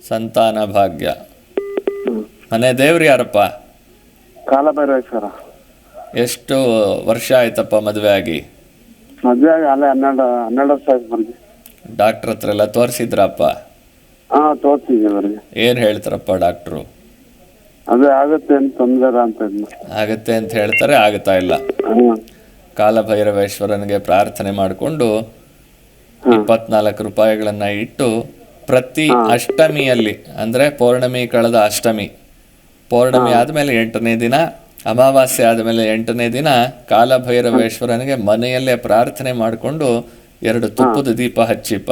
ಸಂತಾನ ಭಾಗ್ಯ. ಮನೆ ದೇವ್ರು ಯಾರಪ್ಪ? ಕಾಲಭೈರವೇಶ್ವರ. ಎಷ್ಟು ವರ್ಷ ಆಯ್ತಪ್ಪ ಮದುವೆ ಆಗಿ? ಮದ್ವೆ ಆಗಿ ಅಲ್ಲೇ ಹನ್ನೆರಡು ಹನ್ನೆರಡು ವರ್ಷ ಆಯ್ತು ಗುರುಜಿ. ಡಾಕ್ಟ್ರ್ ಹತ್ರ ಎಲ್ಲ ತೋರಿಸಿದ್ರಪ್ಪ? ಹಾ ಗುರುಜಿ ಏನು ಹೇಳ್ತಾರಪ್ಪ ಡಾಕ್ಟ್ರು? ಅದೇ ಆಗುತ್ತೆ ಅಂತ ತೊಂದರೆ ಅಂತ ಇದ್ನ. ಆಗತ್ತೆ ಅಂತ ಹೇಳ್ತಾರೆ ಆಗ್ತಾ ಇಲ್ಲ? ಹ್ಮ್ ಕಾಲಭೈರವೇಶ್ವರನಿಗೆ ಪ್ರಾರ್ಥನೆ ಮಾಡಿಕೊಂಡು ಇಪ್ಪತ್ನಾಲ್ಕು ರೂಪಾಯಿಗಳನ್ನ ಇಟ್ಟು ಪ್ರತಿ ಅಷ್ಟಮಿಯಲ್ಲಿ ಅಂದ್ರೆ ಪೌರ್ಣಮಿ ಕಳೆದ ಅಷ್ಟಮಿ ಪೌರ್ಣಮಿ ಆದ್ಮೇಲೆ ಎಂಟನೇ ದಿನ ಅಮಾವಾಸ್ಯೆ ಆದ್ಮೇಲೆ ಎಂಟನೇ ದಿನ ಕಾಲಭೈರವೇಶ್ವರನಿಗೆ ಮನೆಯಲ್ಲೇ ಪ್ರಾರ್ಥನೆ ಮಾಡಿಕೊಂಡು ಎರಡು ತುಪ್ಪದ ದೀಪ ಹಚ್ಚಿಪ್ಪ.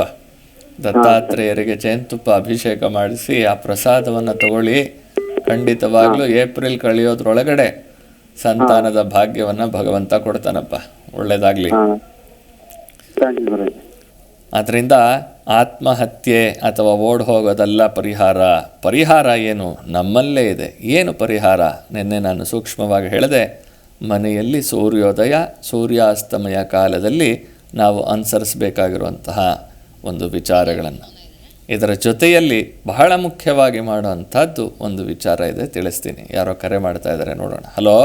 ದತ್ತಾತ್ರೇಯರಿಗೆ ಜೇನುತುಪ್ಪ ಅಭಿಷೇಕ ಮಾಡಿಸಿ ಆ ಪ್ರಸಾದವನ್ನು ತಗೊಳ್ಳಿ. ಖಂಡಿತವಾಗ್ಲೂ ಏಪ್ರಿಲ್ ಕಳೆಯೋದ್ರೊಳಗಡೆ ಸಂತಾನದ ಭಾಗ್ಯವನ್ನ ಭಗವಂತ ಕೊಡ್ತಾನಪ್ಪ. ಒಳ್ಳೇದಾಗ್ಲಿ. ಅದರಿಂದ ಆತ್ಮಹತ್ಯೆ ಅಥವಾ ಓಡ್ ಹೋಗೋದಲ್ಲ ಪರಿಹಾರ. ಪರಿಹಾರ ಏನು? ನಮ್ಮಲ್ಲೇ ಇದೆ. ಏನು ಪರಿಹಾರ? ನಿನ್ನೆ ನಾನು ಸೂಕ್ಷ್ಮವಾಗಿ ಹೇಳಿದೆ ಮನೆಯಲ್ಲಿ ಸೂರ್ಯೋದಯ ಸೂರ್ಯಾಸ್ತಮಯ ಕಾಲದಲ್ಲಿ ನಾವು ಅನುಸರಿಸಬೇಕಾಗಿರುವಂತಹ ಒಂದು ವಿಚಾರಗಳನ್ನು. ಇದರ ಜೊತೆಯಲ್ಲಿ ಬಹಳ ಮುಖ್ಯವಾಗಿ ಮಾಡುವಂಥದ್ದು ಒಂದು ವಿಚಾರ ಇದೆ ತಿಳಿಸ್ತೀನಿ. ಯಾರೋ ಕರೆ ಮಾಡ್ತಾ ಇದ್ದಾರೆ ನೋಡೋಣ. ಹಲೋ?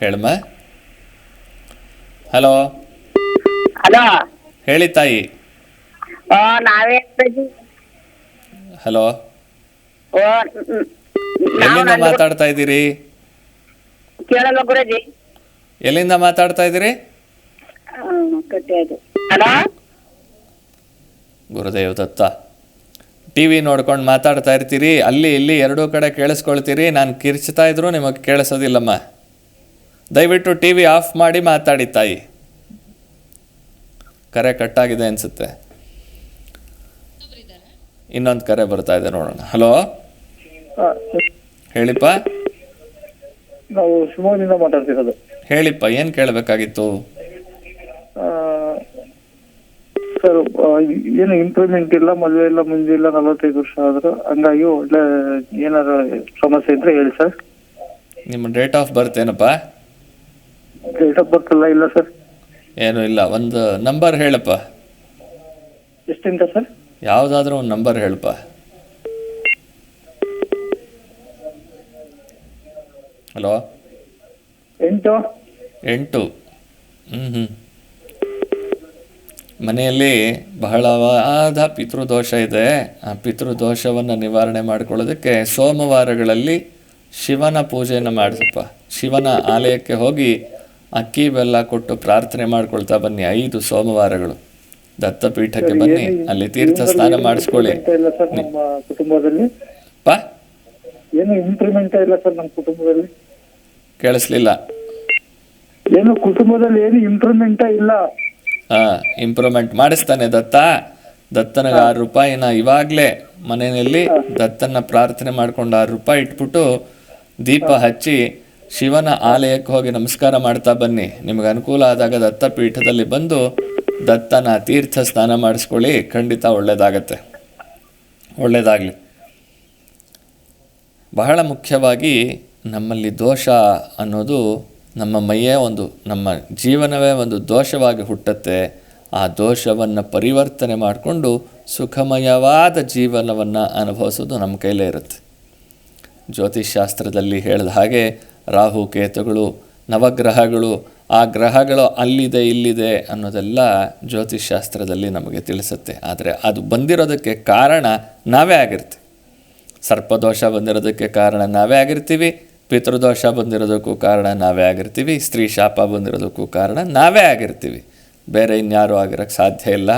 ಹೇಳಮ್ಮ ಹಲೋ? ಹಲೋ? ಹೇಳಿ ತಾಯಿ. ಹಲೋ? ಎಲ್ಲಿಂದ ಮಾತಾಡ್ತಾ ಇದ್ದೀರಿ? ಎಲ್ಲಿಂದ ಮಾತಾಡ್ತಾ ಇದ್ದೀರಿ? ಹ್ಮ್, ಕಟ್ಟಿ ಆಯ್ತು ಹಲೋ ಗುರುದೇವ್ ದತ್ತ ಟಿವಿ ನೋಡ್ಕೊಂಡು ಮಾತಾಡ್ತಾ ಇರ್ತೀರಿ ಅಲ್ಲಿ ಇಲ್ಲಿ ಎರಡೂ ಕಡೆ ಕೇಳಿಸ್ಕೊಳ್ತೀರಿ ನಾನು ಕಿರ್ಚ್ತಾ ಇದ್ರು ನಿಮಗೆ ಕೇಳಿಸೋದಿಲ್ಲಮ್ಮ. ದಯವಿಟ್ಟು ಟಿ ವಿ ಆಫ್ ಮಾಡಿ ಮಾತಾಡಿ ತಾಯಿ. ಕರೆ ಕಟ್ಟಾಗಿದೆ ಅನ್ಸುತ್ತೆ. ಇನ್ನೊಂದು ಕರೆ ಬರ್ತಾ ಇದೆ ನೋಡೋಣ. ಹಲೋ? ಹೇಳಿಪ್ಪ? ನಾವು ಶಿವಮೊಗ್ಗದಿಂದ ಮಾತಾಡ್ತಿರೋದು. ಹೇಳಿಪ್ಪ ಏನು ಕೇಳಬೇಕಾಗಿತ್ತು? ಸರ್ ಏನು ಇಂಪ್ರೂವ್ಮೆಂಟ್ ಇಲ್ಲ ಮದುವೆ ಇಲ್ಲ ಮುಂದೆ ಇಲ್ಲ ನಲವತ್ತೈದು ವರ್ಷ ಆದ್ರು ಹಂಗಾಗಿ ಒಳ್ಳೆ ಏನಾರ ಸಮಸ್ಯೆ ಇದ್ರೆ ಹೇಳಿ ಸರ್. ನಿಮ್ಮ ಡೇಟ್ ಆಫ್ ಬರ್ತ್ ಏನಪ್ಪ? ಡೇಟ್ ಆಫ್ ಬರ್ತ್ ಎಲ್ಲ ಇಲ್ಲ ಸರ್. ಏನೂ ಇಲ್ಲ ಒಂದು ನಂಬರ್ ಹೇಳಪ್ಪ. ಎಷ್ಟಿಂದ ಸರ್? ಯಾವುದಾದ್ರೂ ಒಂದು ನಂಬರ್ ಹೇಳಪ್ಪ. ಹಲೋ? ಎಂಟು. ಎಂಟು. ಹ್ಞೂ ಹ್ಞೂ ಮನೆಯಲ್ಲಿ ಬಹಳವಾದ ಪಿತೃದೋಷ ಇದೆ. ಆ ಪಿತೃದೋಷವನ್ನು ನಿವಾರಣೆ ಮಾಡ್ಕೊಳ್ಳೋದಕ್ಕೆ ಸೋಮವಾರಗಳಲ್ಲಿ ಶಿವನ ಪೂಜೆಯನ್ನು ಮಾಡಿಸಪ್ಪ. ಶಿವನ ಆಲಯಕ್ಕೆ ಹೋಗಿ ಅಕ್ಕಿ ಬೆಲ್ಲ ಕೊಟ್ಟು ಪ್ರಾರ್ಥನೆ ಮಾಡ್ಕೊಳ್ತಾ ಬನ್ನಿ. ಐದು ಸೋಮವಾರಗಳು. ದತ್ತಪೀಠಕ್ಕೆ ಬನ್ನಿ. ಅಲ್ಲಿ ತೀರ್ಥ ಸ್ನಾನ ಮಾಡಿಸ್ಕೊಳ್ಳಿ. ಕೇಳಿಸ್ಲಿಲ್ಲ. ಏನು ಕುಟುಂಬದಲ್ಲಿ ಏನು ಇಂಪ್ರೂವ್ಮೆಂಟ್ ಇಲ್ಲ. ಇಂಪ್ರೂವ್ಮೆಂಟ್ ಮಾಡಿಸ್ತಾನೆ ದತ್ತ. ದತ್ತನಿಗೆ ಆರು ರೂಪಾಯಿನ ಇವಾಗಲೇ ಮನೆಯಲ್ಲಿ ದತ್ತನ ಪ್ರಾರ್ಥನೆ ಮಾಡ್ಕೊಂಡು ಆರು ರೂಪಾಯಿ ಇಟ್ಬಿಟ್ಟು ದೀಪ ಹಚ್ಚಿ ಶಿವನ ಆಲಯಕ್ಕೆ ಹೋಗಿ ನಮಸ್ಕಾರ ಮಾಡ್ತಾ ಬನ್ನಿ. ನಿಮಗೆ ಅನುಕೂಲ ಆದಾಗ ದತ್ತ ಪೀಠದಲ್ಲಿ ಬಂದು ದತ್ತನ ತೀರ್ಥ ಸ್ನಾನ ಮಾಡಿಸ್ಕೊಳ್ಳಿ. ಖಂಡಿತ ಒಳ್ಳೆಯದಾಗತ್ತೆ ಒಳ್ಳೆಯದಾಗಲಿ ಬಹಳ ಮುಖ್ಯವಾಗಿ ನಮ್ಮಲ್ಲಿ ದೋಷ ಅನ್ನೋದು ನಮ್ಮ ಮೈಯೇ ಒಂದು, ನಮ್ಮ ಜೀವನವೇ ಒಂದು ದೋಷವಾಗಿ ಹುಟ್ಟುತ್ತೆ. ಆ ದೋಷವನ್ನು ಪರಿವರ್ತನೆ ಮಾಡಿಕೊಂಡು ಸುಖಮಯವಾದ ಜೀವನವನ್ನು ಅನುಭವಿಸೋದು ನಮ್ಮ ಕೈಲೇ ಇರುತ್ತೆ. ಜ್ಯೋತಿಷ್ಶಾಸ್ತ್ರದಲ್ಲಿ ಹೇಳಿದ ಹಾಗೆ ರಾಹು, ಕೇತುಗಳು, ನವಗ್ರಹಗಳು, ಆ ಗ್ರಹಗಳು ಅಲ್ಲಿದೆ, ಇಲ್ಲಿದೆ ಅನ್ನೋದೆಲ್ಲ ಜ್ಯೋತಿಷ್ಶಾಸ್ತ್ರದಲ್ಲಿ ನಮಗೆ ತಿಳಿಸುತ್ತೆ. ಆದರೆ ಅದು ಬಂದಿರೋದಕ್ಕೆ ಕಾರಣ ನಾವೇ ಆಗಿರ್ತೀವಿ. ಸರ್ಪದೋಷ ಬಂದಿರೋದಕ್ಕೆ ಕಾರಣ ನಾವೇ ಆಗಿರ್ತೀವಿ. ಪಿತೃದೋಷ ಬಂದಿರೋದಕ್ಕೂ ಕಾರಣ ನಾವೇ ಆಗಿರ್ತೀವಿ, ಸ್ತ್ರೀ ಶಾಪ ಬಂದಿರೋದಕ್ಕೂ ಕಾರಣ ನಾವೇ ಆಗಿರ್ತೀವಿ. ಬೇರೆ ಇನ್ಯಾರೂ ಆಗಿರೋಕ್ಕೆ ಸಾಧ್ಯ ಇಲ್ಲ.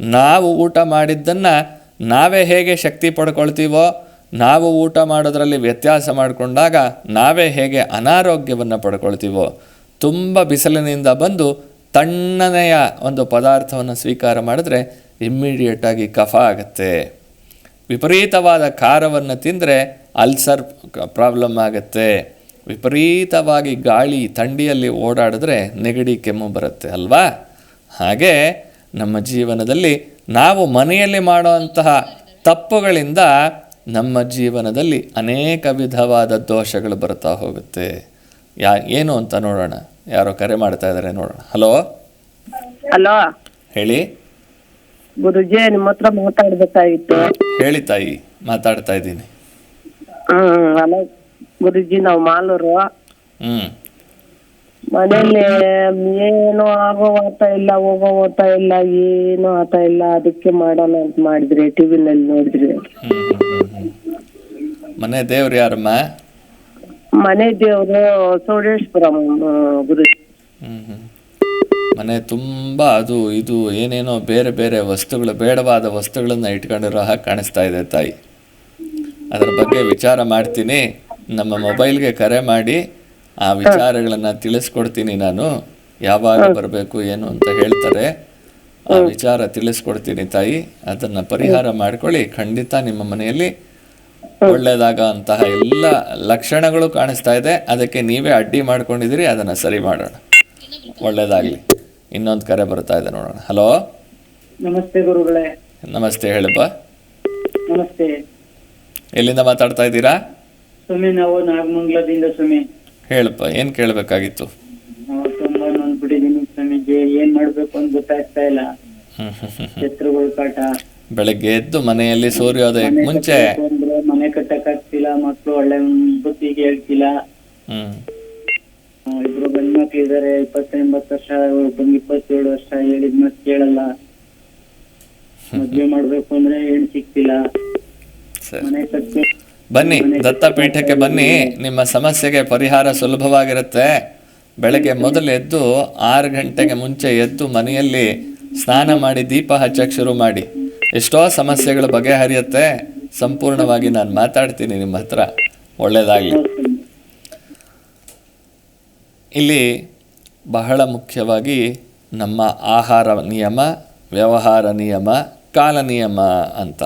ನಾವು ಊಟ ಮಾಡಿದ್ದನ್ನು ನಾವೇ ಹೇಗೆ ಶಕ್ತಿ ಪಡ್ಕೊಳ್ತೀವೋ, ನಾವು ಊಟ ಮಾಡೋದರಲ್ಲಿ ವ್ಯತ್ಯಾಸ ಮಾಡಿಕೊಂಡಾಗ ನಾವೇ ಹೇಗೆ ಅನಾರೋಗ್ಯವನ್ನು ಪಡ್ಕೊಳ್ತೀವೋ, ತುಂಬ ಬಿಸಿಲಿನಿಂದ ಬಂದು ತಣ್ಣನೆಯ ಒಂದು ಪದಾರ್ಥವನ್ನು ಸ್ವೀಕಾರ ಮಾಡಿದ್ರೆ ಇಮ್ಮಿಡಿಯೇಟಾಗಿ ಕಫ ಆಗುತ್ತೆ. ವಿಪರೀತವಾದ ಖಾರವನ್ನು ತಿಂದರೆ ಅಲ್ಸರ್ ಪ್ರಾಬ್ಲಮ್ ಆಗುತ್ತೆ. ವಿಪರೀತವಾಗಿ ಗಾಳಿ ಥಂಡಿಯಲ್ಲಿ ಓಡಾಡಿದ್ರೆ ನೆಗಡಿ ಕೆಮ್ಮು ಬರುತ್ತೆ ಅಲ್ವಾ? ಹಾಗೆ ನಮ್ಮ ಜೀವನದಲ್ಲಿ ನಾವು ಮನೆಯಲ್ಲಿ ಮಾಡುವಂತಹ ತಪ್ಪುಗಳಿಂದ ನಮ್ಮ ಜೀವನದಲ್ಲಿ ಅನೇಕ ವಿಧವಾದ ದೋಷಗಳು ಬರ್ತಾ ಹೋಗುತ್ತೆ. ಯಾ ಏನು ಅಂತ ನೋಡೋಣ. ಯಾರೋ ಕರೆ ಮಾಡ್ತಾ ಇದ್ದಾರೆ ನೋಡೋಣ. ಹಲೋ? ಹಲೋ? ಹೇಳಿ. ಗುರುಜಿ ನಿಮ್ಮ ಹತ್ರ ಮಾತಾಡ್ಬೇಕಾಗಿತ್ತು. ಹೇಳಿ ತಾಯಿ ಮಾತಾಡ್ತಾ ಇದ್ದೀನಿ. ಹ್ಮ್ ಹಲೋ ಗುರುಜಿ ನಾವು ಮಾಲೂರು. ಹ್ಮ್. ಮನೇಲಿ ಏನು ಆಗೋ ಆತ ಇಲ್ಲ ಹೋಗೋ ಆತ ಇಲ್ಲ ಏನು ಆತ ಇಲ್ಲ ಅದಕ್ಕೆ ಮಾಡೋಣ ಅಂತ ಮಾಡಿದ್ರಿ ಟಿವಿನಲ್ಲಿ ನೋಡಿದ್ರಿ. ಮನೆ ದೇವ್ರು ಯಾರಮ್ಮ? ಮನೆ ದೇವ್ರು ಸೋಡೇಶ್ವರಂ ಗುರುಜಿ. ಹ್ಮ್, ಹ್ಮ್. ಮನೆ ತುಂಬಾ ಅದು ಇದು ಏನೇನೋ ಬೇರೆ ಬೇರೆ ವಸ್ತುಗಳು ಬೇಡವಾದ ವಸ್ತುಗಳನ್ನು ಇಟ್ಕೊಂಡಿರೋ ಹಾಗೆ ಕಾಣಿಸ್ತಾ ಇದೆ ತಾಯಿ. ಅದರ ಬಗ್ಗೆ ವಿಚಾರ ಮಾಡ್ತೀನಿ. ನಮ್ಮ ಮೊಬೈಲ್ಗೆ ಕರೆ ಮಾಡಿ ಆ ವಿಚಾರಗಳನ್ನು ತಿಳಿಸ್ಕೊಡ್ತೀನಿ ನಾನು. ಯಾವಾಗ ಬರಬೇಕು ಏನು ಅಂತ ಹೇಳ್ತಾರೆ. ಆ ವಿಚಾರ ತಿಳಿಸ್ಕೊಡ್ತೀನಿ ತಾಯಿ. ಅದನ್ನು ಪರಿಹಾರ ಮಾಡ್ಕೊಳ್ಳಿ. ಖಂಡಿತ ನಿಮ್ಮ ಮನೆಯಲ್ಲಿ ಒಳ್ಳೇದಾಗ ಅಂತಹ ಎಲ್ಲ ಲಕ್ಷಣಗಳು ಕಾಣಿಸ್ತಾ ಇದೆ. ಅದಕ್ಕೆ ನೀವೇ ಅಡ್ಡಿ ಮಾಡ್ಕೊಂಡಿದ್ದೀರಿ. ಅದನ್ನು ಸರಿ ಮಾಡೋಣ. ಒಳ್ಳೆಯದಾಗಲಿ ಇನ್ನೊಂದು ಕರೆ ಬರ್ತಾ ಇದೆ ನೋಡೋಣ. ಹಲೋ? ನಮಸ್ತೆ ಗುರುಗಳೇ. ನಮಸ್ತೆ ಹೇಳಪ್ಪ. ನಮಸ್ತೆ. ಎಲ್ಲಿಂದ ಮಾತಾಡ್ತಾ ಇದ್ದೀರಾ? ಸುಮಿ ನಾವು ನಾಗಮಂಗಲದಿಂದ ಸುಮಿ ಹೇಳಪ್ಪ ಏನ್ ಕೇಳಬೇಕಾಗಿತ್ತು? ನಾವು ತುಂಬಾ ನೊಂದ್ಬಿಟ್ಟಿದೀನಿ ಸ್ವಾಮೀಜಿ ಏನ್ ಮಾಡ್ಬೇಕು ಅಂತ ಗೊತ್ತಾಗ್ತಾ ಇಲ್ಲ. ಶತ್ರುಗಳ ಕಾಟ. ಬೆಳಗ್ಗೆ ಎದ್ದು ಮನೆಯಲ್ಲಿ ಸೂರ್ಯೋದಯಕ್ಕೆ ಮುಂಚೆ ಅಂದ್ರೆ ಮನೆ ಕಟ್ಟಕ್ ಆಗ್ತಿಲ್ಲ ಮಕ್ಳು ಒಳ್ಳೆ ಬುದ್ಧಿಗೆ ಹೇಳ್ತಿಲ್ಲ. ಹ್ಮ್. ಆ, ಇಬ್ರು ಗಂಡ್ ಮಕ್ಳು ಇದಾರೆ ಇಪ್ಪತ್ತೆಂಬತ್ತು ವರ್ಷ ಒಬ್ಬಂಗ್ ಇಪ್ಪತ್ತೇಳು ವರ್ಷ ಹೇಳಿದ್ ಮಾತ್ ಕೇಳಲ್ಲ. ಮದ್ವೆ ಮಾಡ್ಬೇಕು ಅಂದ್ರೆ ಏನ್ ಸಿಗ್ತಿಲ್ಲ. ಸರಿ ಮನೆ ಕಟ್ಟಿ ಬನ್ನಿ ದತ್ತಪೀಠಕ್ಕೆ ಬನ್ನಿ. ನಿಮ್ಮ ಸಮಸ್ಯೆಗೆ ಪರಿಹಾರ ಸುಲಭವಾಗಿರುತ್ತೆ. ಬೆಳಗ್ಗೆ ಮೊದಲು ಎದ್ದು ಆರು ಗಂಟೆಗೆ ಮುಂಚೆ ಎದ್ದು ಮನೆಯಲ್ಲಿ ಸ್ನಾನ ಮಾಡಿ ದೀಪ ಹಚ್ಚಕ್ಕೆ ಶುರು ಮಾಡಿ. ಎಷ್ಟೋ ಸಮಸ್ಯೆಗಳು ಬಗೆಹರಿಯುತ್ತೆ. ಸಂಪೂರ್ಣವಾಗಿ ನಾನು ಮಾತಾಡ್ತೀನಿ ನಿಮ್ಮ ಹತ್ರ. ಒಳ್ಳೆಯದಾಗಲಿ ಇಲ್ಲಿ ಬಹಳ ಮುಖ್ಯವಾಗಿ ನಮ್ಮ ಆಹಾರ ನಿಯಮ ವ್ಯವಹಾರ ನಿಯಮ ಕಾಲ ನಿಯಮ ಅಂತ.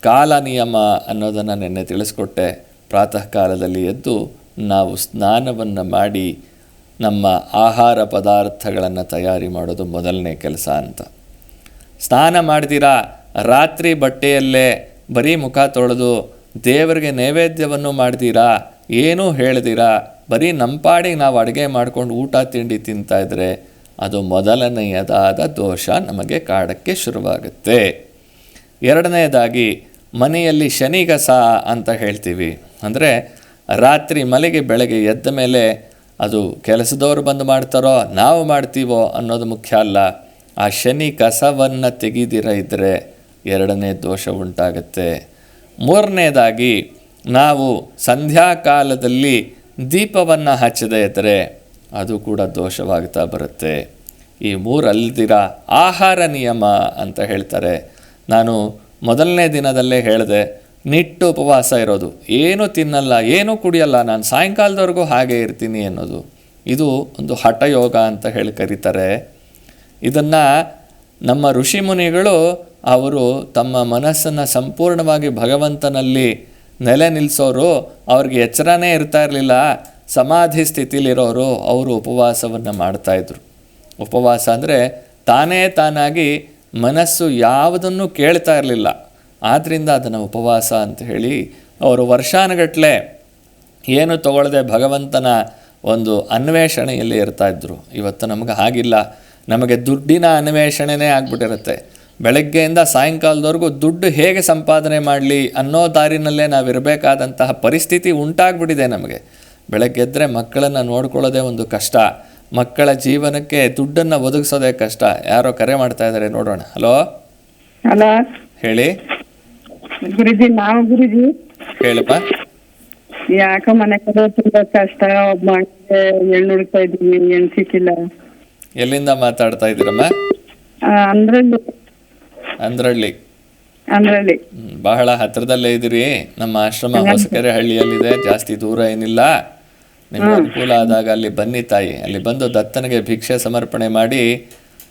ಕಾಲ ನಿಯಮ ಅನ್ನೋದನ್ನು ನಿನ್ನೆ ತಿಳಿಸ್ಕೊಟ್ಟೆ. ಪ್ರಾತಃ ಕಾಲದಲ್ಲಿ ಎದ್ದು ನಾವು ಸ್ನಾನವನ್ನು ಮಾಡಿ ನಮ್ಮ ಆಹಾರ ಪದಾರ್ಥಗಳನ್ನು ತಯಾರಿ ಮಾಡೋದು ಮೊದಲನೇ ಕೆಲಸ ಅಂತ. ಸ್ನಾನ ಮಾಡಿದಿರಾ ರಾತ್ರಿ ಬಟ್ಟೆಯಲ್ಲೇ ಬರೀ ಮುಖ ತೊಳೆದು ದೇವರಿಗೆ ನೈವೇದ್ಯವನ್ನು ಮಾಡಿದೀರಾ ಏನೂ ಹೇಳ್ದಿರಾ? ಬರೀ ನಂಪಾಡಿಗೆ ನಾವು ಅಡುಗೆ ಮಾಡ್ಕೊಂಡು ಊಟ, ತಿಂಡಿ ತಿಂತಾ ಇದ್ರೆ ಅದು ಮೊದಲನೆಯದಾದ ದೋಷ ನಮಗೆ ಕಾಡಕ್ಕೆ ಶುರುವಾಗುತ್ತೆ. ಎರಡನೆಯದಾಗಿ ಮನೆಯಲ್ಲಿ ಶನಿಗಸ ಅಂತ ಹೇಳ್ತೀವಿ. ಅಂದರೆ ರಾತ್ರಿ ಮಲೆಗೆ ಬೆಳಗ್ಗೆ ಎದ್ದ ಮೇಲೆ ಅದು ಕೆಲಸದವರು ಬಂದು ಮಾಡ್ತಾರೋ, ನಾವು ಮಾಡ್ತೀವೋ ಅನ್ನೋದು ಮುಖ್ಯ ಅಲ್ಲ. ಆ ಶನಿ ಕಸವನ್ನು ತೆಗೆದಿರ ಇದ್ದರೆ ಎರಡನೇ ದೋಷ ಉಂಟಾಗುತ್ತೆ. ಮೂರನೇದಾಗಿ, ನಾವು ಸಂಧ್ಯಾಕಾಲದಲ್ಲಿ ದೀಪವನ್ನು ಹಚ್ಚದೇ ಇದ್ದರೆ ಅದು ಕೂಡ ದೋಷವಾಗ್ತಾ ಬರುತ್ತೆ. ಈ ಮೂರಲ್ದಿರ ಆಹಾರ ನಿಯಮ ಅಂತ ಹೇಳ್ತಾರೆ. ನಾನು ಮೊದಲನೇ ದಿನದಲ್ಲೇ ಹೇಳಿದೆ, ನಿಟ್ಟು ಉಪವಾಸ ಇರೋದು. ಏನೂ ತಿನ್ನಲ್ಲ, ಏನೂ ಕುಡಿಯಲ್ಲ, ನಾನು ಸಾಯಂಕಾಲದವರೆಗೂ ಹಾಗೆ ಇರ್ತೀನಿ ಅನ್ನೋದು. ಇದು ಒಂದು ಹಠಯೋಗ ಅಂತ ಹೇಳಿ ಕರೀತಾರೆ. ಇದನ್ನು ನಮ್ಮ ಋಷಿ ಮುನಿಗಳು, ಅವರು ತಮ್ಮ ಮನಸ್ಸನ್ನು ಸಂಪೂರ್ಣವಾಗಿ ಭಗವಂತನಲ್ಲಿ ನೆಲೆ ನಿಲ್ಲಿಸೋರು ಅವ್ರಿಗೆ ಎಚ್ಚರನೇ ಇರ್ತಾ ಇರಲಿಲ್ಲ, ಸಮಾಧಿ ಸ್ಥಿತಿಲಿರೋರು, ಅವರು ಉಪವಾಸವನ್ನು ಮಾಡ್ತಾಯಿದ್ರು ಉಪವಾಸ ಅಂದರೆ ತಾನೇ ತಾನಾಗಿ ಮನಸ್ಸು ಯಾವುದನ್ನು ಕೇಳ್ತಾ ಇರಲಿಲ್ಲ. ಆದ್ದರಿಂದ ಅದನ್ನು ಉಪವಾಸ ಅಂತ ಹೇಳಿ ಅವರು ವರ್ಷಾನುಗಟ್ಟಲೆ ಏನು ತಗೊಳ್ಳದೆ ಭಗವಂತನ ಒಂದು ಅನ್ವೇಷಣೆಯಲ್ಲಿ ಇರ್ತಾ ಇದ್ದರು ಇವತ್ತು ನಮಗೆ ಹಾಗಿಲ್ಲ. ನಮಗೆ ದುಡ್ಡಿನ ಅನ್ವೇಷಣೆನೇ ಆಗ್ಬಿಟ್ಟಿರುತ್ತೆ. ಬೆಳಗ್ಗೆಯಿಂದ ಸಾಯಂಕಾಲದವರೆಗೂ ದುಡ್ಡು ಹೇಗೆ ಸಂಪಾದನೆ ಮಾಡಲಿ ಅನ್ನೋ ದಾರಿನಲ್ಲೇ ನಾವಿರಬೇಕಾದಂತಹ ಪರಿಸ್ಥಿತಿ ಉಂಟಾಗ್ಬಿಟ್ಟಿದೆ ನಮಗೆ. ಬೆಳಗ್ಗೆ ಎದ್ದರೆ ಮಕ್ಕಳನ್ನು ನೋಡ್ಕೊಳ್ಳೋದೇ ಒಂದು ಕಷ್ಟ. ಮಕ್ಕಳ ಜೀವನಕ್ಕೆ ದುಡ್ಡನ್ನ ಒದಗಿಸೋದೆ ಕಷ್ಟ. ಯಾರೋ ಕರೆ ಮಾಡ್ತಾ ಇದ್ದಾರೆ ನೋಡೋಣ. ಹಲೋ ಹಲೋ ಹೇಳಿ. ಗುರುಜಿ ನಾವು ಗುರುಜಿ. ಹೇಳಪ್ಪ. ಯಾಕೋ ಮನೆ ಕಡೆ ತುಂಬಾ ಕಷ್ಟ ಒಬ್ಬ ಹೆಣ್ಣು ಹುಡುಕ್ತಾ ಇದೀವಿ ಹೆಣ್ ಸಿಕ್ಕಿಲ್ಲ. ಎಲ್ಲಿಂದ ಮಾತಾಡ್ತಾ ಇದ್ದೀರಮ್ಮ? ಆ, ಅಂದ್ರಲ್ಲಿ ಅಂದ್ರಳ್ಳಿ. ಅಂದ್ರಲ್ಲಿ ಹ್ಮ್, ಬಹಳ ಹತ್ರದಲ್ಲೇ ಇದ್ದೀರಿ. ನಮ್ಮ ಆಶ್ರಮ ಹೊಸಕೆರೆ ಹಳ್ಳಿಯಲ್ಲಿದೆ ಜಾಸ್ತಿ ದೂರ ಏನಿಲ್ಲ. ನಿಮ್ಗೆ ಅನುಕೂಲ ಆದಾಗ ಅಲ್ಲಿ ಬನ್ನಿ ತಾಯಿ. ಅಲ್ಲಿ ಬಂದು ದತ್ತನಿಗೆ ಭಿಕ್ಷೆ ಸಮರ್ಪಣೆ ಮಾಡಿ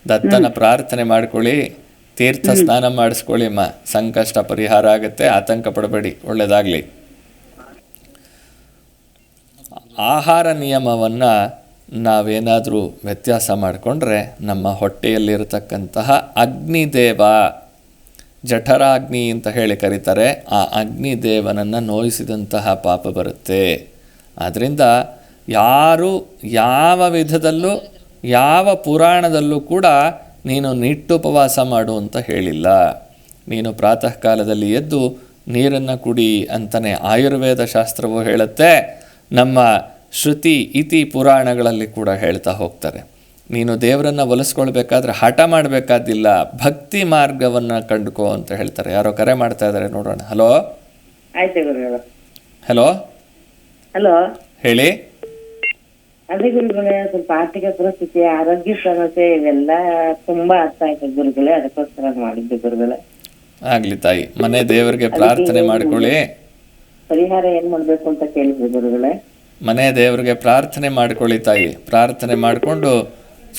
ದತ್ತನ ಪ್ರಾರ್ಥನೆ ಮಾಡ್ಕೊಳ್ಳಿ ತೀರ್ಥ ಸ್ನಾನ ಮಾಡಿಸ್ಕೊಳ್ಳಿ ಅಮ್ಮ. ಸಂಕಷ್ಟ ಪರಿಹಾರ ಆಗುತ್ತೆ ಆತಂಕ ಪಡಬೇಡಿ ಒಳ್ಳೆಯದಾಗಲಿ ಆಹಾರ ನಿಯಮವನ್ನು ನಾವೇನಾದರೂ ವ್ಯತ್ಯಾಸ ಮಾಡಿಕೊಂಡ್ರೆ ನಮ್ಮ ಹೊಟ್ಟೆಯಲ್ಲಿರತಕ್ಕಂತಹ ಅಗ್ನಿದೇವ ಜಠರಾಗ್ನಿ ಅಂತ ಹೇಳಿ ಕರೀತಾರೆ. ಆ ಅಗ್ನಿದೇವನನ್ನು ನೋಯಿಸಿದಂತಹ ಪಾಪ ಬರುತ್ತೆ. ಆದ್ದರಿಂದ ಯಾರು ಯಾವ ವಿಧದಲ್ಲೂ ಯಾವ ಪುರಾಣದಲ್ಲೂ ಕೂಡ ನೀನು ನಿಟ್ಟುಪವಾಸ ಮಾಡು ಅಂತ ಹೇಳಿಲ್ಲ. ನೀನು ಪ್ರಾತಃ ಕಾಲದಲ್ಲಿ ಎದ್ದು ನೀರನ್ನು ಕುಡಿ ಅಂತಲೇ ಆಯುರ್ವೇದ ಶಾಸ್ತ್ರವು ಹೇಳುತ್ತೆ. ನಮ್ಮ ಶ್ರುತಿ ಇತಿ ಪುರಾಣಗಳಲ್ಲಿ ಕೂಡ ಹೇಳ್ತಾ ಹೋಗ್ತಾರೆ. ನೀನು ದೇವರನ್ನು ಒಲಿಸ್ಕೊಳ್ಬೇಕಾದ್ರೆ ಹಠ ಮಾಡಬೇಕಾದಿಲ್ಲ ಭಕ್ತಿ ಮಾರ್ಗವನ್ನು ಕಂಡುಕೋ ಅಂತ ಹೇಳ್ತಾರೆ. ಯಾರೋ ಕರೆ ಮಾಡ್ತಾ ಇದ್ದಾರೆ ನೋಡೋಣ. ಹಲೋ ಹಲೋ ಹಲೋ ಹೇಳಿ. ಅದೇ ಗುರುಗಳೇ ಸ್ವಲ್ಪ ಆರ್ಥಿಕ ಪರಿಸ್ಥಿತಿ ಆರೋಗ್ಯ ಸಮಸ್ಯೆ ಇವೆಲ್ಲ ತುಂಬಾ ಅರ್ಥ ಆಯ್ತು ಗುರುಗಳೇ. ಅದಕ್ಕೋಸ್ಕರ ಮಾಡಿದ್ದು ಗುರುಗಳೇ. ಆಗಲಿ ತಾಯಿ ಮನೆ ದೇವರಿಗೆ ಪ್ರಾರ್ಥನೆ ಮಾಡ್ಕೊಳ್ಳಿ. ಪರಿಹಾರ ಏನ್ ಮಾಡ್ಬೇಕು ಅಂತ ಕೇಳಿದ್ರು ಗುರುಗಳೇ. ಮನೆ ದೇವರಿಗೆ ಪ್ರಾರ್ಥನೆ ಮಾಡ್ಕೊಳ್ಳಿ ತಾಯಿ. ಪ್ರಾರ್ಥನೆ ಮಾಡಿಕೊಂಡು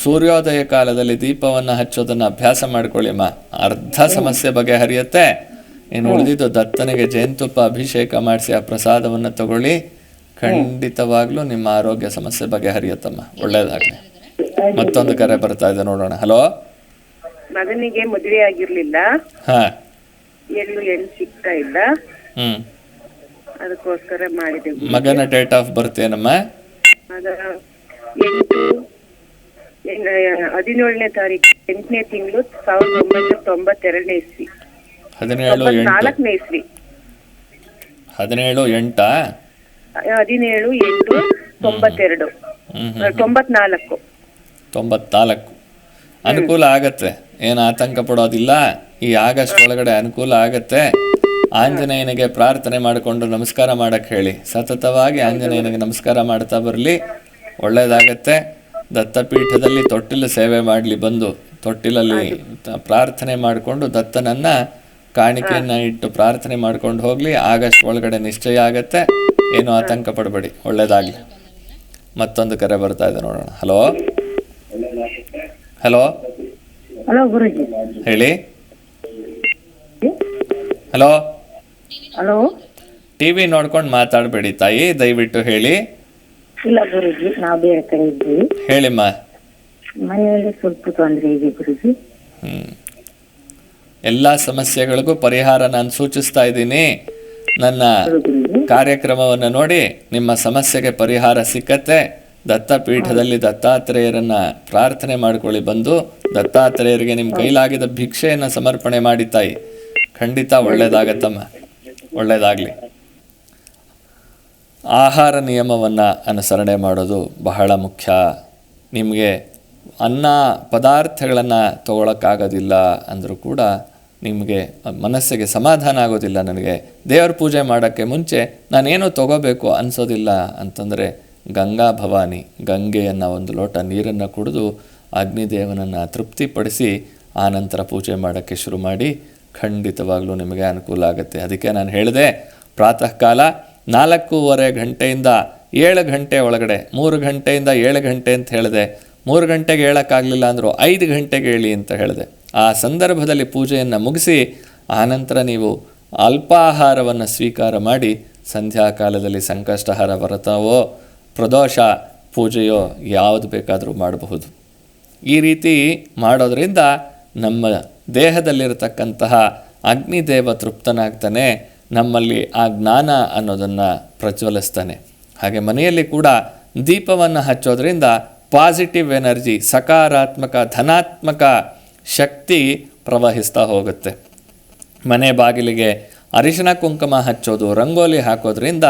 ಸೂರ್ಯೋದಯ ಕಾಲದಲ್ಲಿ ದೀಪವನ್ನು ಹಚ್ಚೋದನ್ನ ಅಭ್ಯಾಸ ಮಾಡ್ಕೊಳ್ಳಿ ಅಮ್ಮ ಅರ್ಧ ಸಮಸ್ಯೆ ಬಗೆಹರಿಯುತ್ತೆ. ಇನ್ನು ಉಳಿದಿದ್ದು ದತ್ತನಿಗೆ ಜೇನುತುಪ್ಪ ಅಭಿಷೇಕ ಮಾಡಿಸಿ ಆ ಪ್ರಸಾದವನ್ನು ತಗೊಳ್ಳಿ. ಖಂಡಿತವಾಗ್ಲೂ ನಿಮ್ಮ ಆರೋಗ್ಯ ಸಮಸ್ಯೆ ಬಗ್ಗೆ ಹರಿಯತ್ತಮ್ಮ. ಒಳ್ಳೇದಾಗ್ಲಿ. ಮತ್ತೊಂದು ಕರೆ ಬರ್ತಾ ಇದೆ ನೋಡೋಣ. ಹಲೋ ಮಗನಿಗೆ ಮದುವೆ ಆಗಿರ್ಲಿಲ್ಲ. ಹಾಂ. ಎಲ್ಲೂ ಎಲ್ಲಿ ಸಿಗ್ತಾ ಇಲ್ಲ. ಅದಕ್ಕೋಸ್ಕರ ಮಾಡಿದೆ. ಮಗನ ಡೇಟ್ ಆಫ್ ಬರ್ತ್ ಏನಮ್ಮ? ಎಂಟು ಹದಿನೇಳನೇ ತಾರೀಕು ಎಂಟನೇ ತಿಂಗಳು ಸಾವಿರದ ಒಂಬೈನೂರ ತೊಂಬತ್ತೆರಡನೇ ಇಸ್ವಿ. ಹದಿನೇಳು ಎಂಟು. ನಾಲ್ಕನೇ ಇಸ್ವಿ. ಹದಿನೇಳು ಎಂಟಾ? ಹದಿನೇಳು ಎಂಟು ತೊಂಬತ್ತೆರಡು. ತೊಂಬತ್ನಾಲ್ಕು. ತೊಂಬತ್ನಾಲ್ಕು. ಅನುಕೂಲ ಆಗತ್ತೆ. ಏನು ಆತಂಕ ಪಡೋದಿಲ್ಲ. ಈ ಆಗಸ್ಟ್ ಒಳಗಡೆ ಅನುಕೂಲ ಆಗತ್ತೆ. ಆಂಜನೇಯನಿಗೆ ಪ್ರಾರ್ಥನೆ ಮಾಡಿಕೊಂಡು ನಮಸ್ಕಾರ ಮಾಡಕ್ಕೆ ಹೇಳಿ. ಸತತವಾಗಿ ಆಂಜನೇಯನಿಗೆ ನಮಸ್ಕಾರ ಮಾಡ್ತಾ ಬರಲಿ. ಒಳ್ಳೆಯದಾಗತ್ತೆ ದತ್ತಪೀಠದಲ್ಲಿ ತೊಟ್ಟಿಲು ಸೇವೆ ಮಾಡಲಿ ಬಂದು. ತೊಟ್ಟಿಲಲ್ಲಿ ಪ್ರಾರ್ಥನೆ ಮಾಡಿಕೊಂಡು ದತ್ತನನ್ನ ಕಾಣಿಕೆಯನ್ನ ಇಟ್ಟು ಪ್ರಾರ್ಥನೆ ಮಾಡ್ಕೊಂಡು ಹೋಗಲಿ. ಆಗಸ್ಟ್ ಒಳಗಡೆ ನಿಶ್ಚಯ ಆಗತ್ತೆ. ಏನು ಆತಂಕ ಪಡಬೇಡಿ ಒಳ್ಳೇದಾಗ್ಲಿ. ಮತ್ತೊಂದು ಕರೆ ಬರ್ತಾ ಇದೆ ನೋಡೋಣ. Hello hello hello guruji. ಹೇಳಿ? ಹಲೋ ಹಲೋ ಟಿವಿ ನೋಡ್ಕೊಂಡು ಮಾತಾಡಬೇಡಿ ತಾಯಿ ದಯವಿಟ್ಟು ಹೇಳಿ. ಇಲ್ಲ ಗುರುಜಿ ನಾವು ಬೇರೆ ಕಡೆ ಇದ್ದೀವಿ. ಹೇಳಿಮ್ಮ. ಮನೆಯಲ್ಲಿ ಸ್ವಲ್ಪ ತೊಂದರೆ ಇದೆ ಗುರುಜಿ. ಎಲ್ಲ ಸಮಸ್ಯೆಗಳಿಗೂ ಪರಿಹಾರ ನಾನು ಸೂಚಿಸ್ತಾ ಇದ್ದೀನಿ. ನನ್ನ ಕಾರ್ಯಕ್ರಮವನ್ನು ನೋಡಿ ನಿಮ್ಮ ಸಮಸ್ಯೆಗೆ ಪರಿಹಾರ ಸಿಕ್ಕತ್ತೆ. ದತ್ತಪೀಠದಲ್ಲಿ ದತ್ತಾತ್ರೇಯರನ್ನ ಪ್ರಾರ್ಥನೆ ಮಾಡ್ಕೊಳ್ಳಿ ಬಂದು ದತ್ತಾತ್ರೇಯರಿಗೆ ನಿಮ್ಮ ಕೈಲಾಗಿದ ಭಿಕ್ಷೆಯನ್ನು ಸಮರ್ಪಣೆ ಮಾಡಿ ತಾಯಿ. ಖಂಡಿತ ಒಳ್ಳೇದಾಗತ್ತಮ್ಮ. ಒಳ್ಳೇದಾಗಲಿ. ಆಹಾರ ನಿಯಮವನ್ನು ಅನುಸರಣೆ ಮಾಡೋದು ಬಹಳ ಮುಖ್ಯ. ನಿಮಗೆ ಅನ್ನ ಪದಾರ್ಥಗಳನ್ನು ತಗೊಳಕ್ಕಾಗೋದಿಲ್ಲ ಅಂದರೂ ಕೂಡ ನಿಮಗೆ ಮನಸ್ಸಿಗೆ ಸಮಾಧಾನ ಆಗೋದಿಲ್ಲ, ನನಗೆ ದೇವರ ಪೂಜೆ ಮಾಡೋಕ್ಕೆ ಮುಂಚೆ ನಾನೇನು ತಗೋಬೇಕು ಅನಿಸೋದಿಲ್ಲ ಅಂತಂದರೆ ಗಂಗಾ ಭವಾನಿ, ಗಂಗೆಯನ್ನು ಒಂದು ಲೋಟ ನೀರನ್ನು ಕುಡಿದು ಅಗ್ನಿದೇವನನ್ನು ತೃಪ್ತಿಪಡಿಸಿ ಆನಂತರ ಪೂಜೆ ಮಾಡೋಕ್ಕೆ ಶುರು ಮಾಡಿ ಖಂಡಿತವಾಗಲೂ ನಿಮಗೆ ಅನುಕೂಲ ಆಗುತ್ತೆ. ಅದಕ್ಕೆ ನಾನು ಹೇಳಿದೆ ಪ್ರಾತಃ ಕಾಲ ನಾಲ್ಕೂವರೆ ಗಂಟೆಯಿಂದ ಏಳು ಗಂಟೆ ಒಳಗಡೆ, ಮೂರು ಗಂಟೆಯಿಂದ ಏಳು ಗಂಟೆ ಅಂತ ಹೇಳಿದೆ. ಮೂರು ಗಂಟೆಗೆ ಹೇಳೋಕ್ಕಾಗಲಿಲ್ಲ ಅಂದರೂ ಐದು ಗಂಟೆಗೆ ಹೇಳಿ ಅಂತ ಹೇಳಿದೆ. ಆ ಸಂದರ್ಭದಲ್ಲಿ ಪೂಜೆಯನ್ನು ಮುಗಿಸಿ ಆನಂತರ ನೀವು ಅಲ್ಪಾಹಾರವನ್ನು ಸ್ವೀಕಾರ ಮಾಡಿ ಸಂಧ್ಯಾಕಾಲದಲ್ಲಿ ಸಂಕಷ್ಟಹಾರ ವ್ರತವೋ ಪ್ರದೋಷ ಪೂಜೆಯೋ ಯಾವುದು ಬೇಕಾದರೂ ಮಾಡಬಹುದು. ಈ ರೀತಿ ಮಾಡೋದರಿಂದ ನಮ್ಮ ದೇಹದಲ್ಲಿರತಕ್ಕಂತಹ ಅಗ್ನಿದೇವ ತೃಪ್ತನಾಗ್ತಾನೆ, ನಮ್ಮಲ್ಲಿ ಆ ಜ್ಞಾನ ಅನ್ನೋದನ್ನು ಪ್ರಜ್ವಲಿಸ್ತಾನೆ. ಹಾಗೆ ಮನೆಯಲ್ಲಿ ಕೂಡ ದೀಪವನ್ನು ಹಚ್ಚೋದ್ರಿಂದ ಪಾಸಿಟಿವ್ ಎನರ್ಜಿ, ಸಕಾರಾತ್ಮಕ, ಧನಾತ್ಮಕ ಶಕ್ತಿ ಪ್ರವಹಿಸ್ತಾ ಹೋಗುತ್ತೆ. ಮನೆ ಬಾಗಿಲಿಗೆ ಅರಿಶಿನ ಕುಂಕುಮ ಹಚ್ಚೋದು, ರಂಗೋಲಿ ಹಾಕೋದ್ರಿಂದ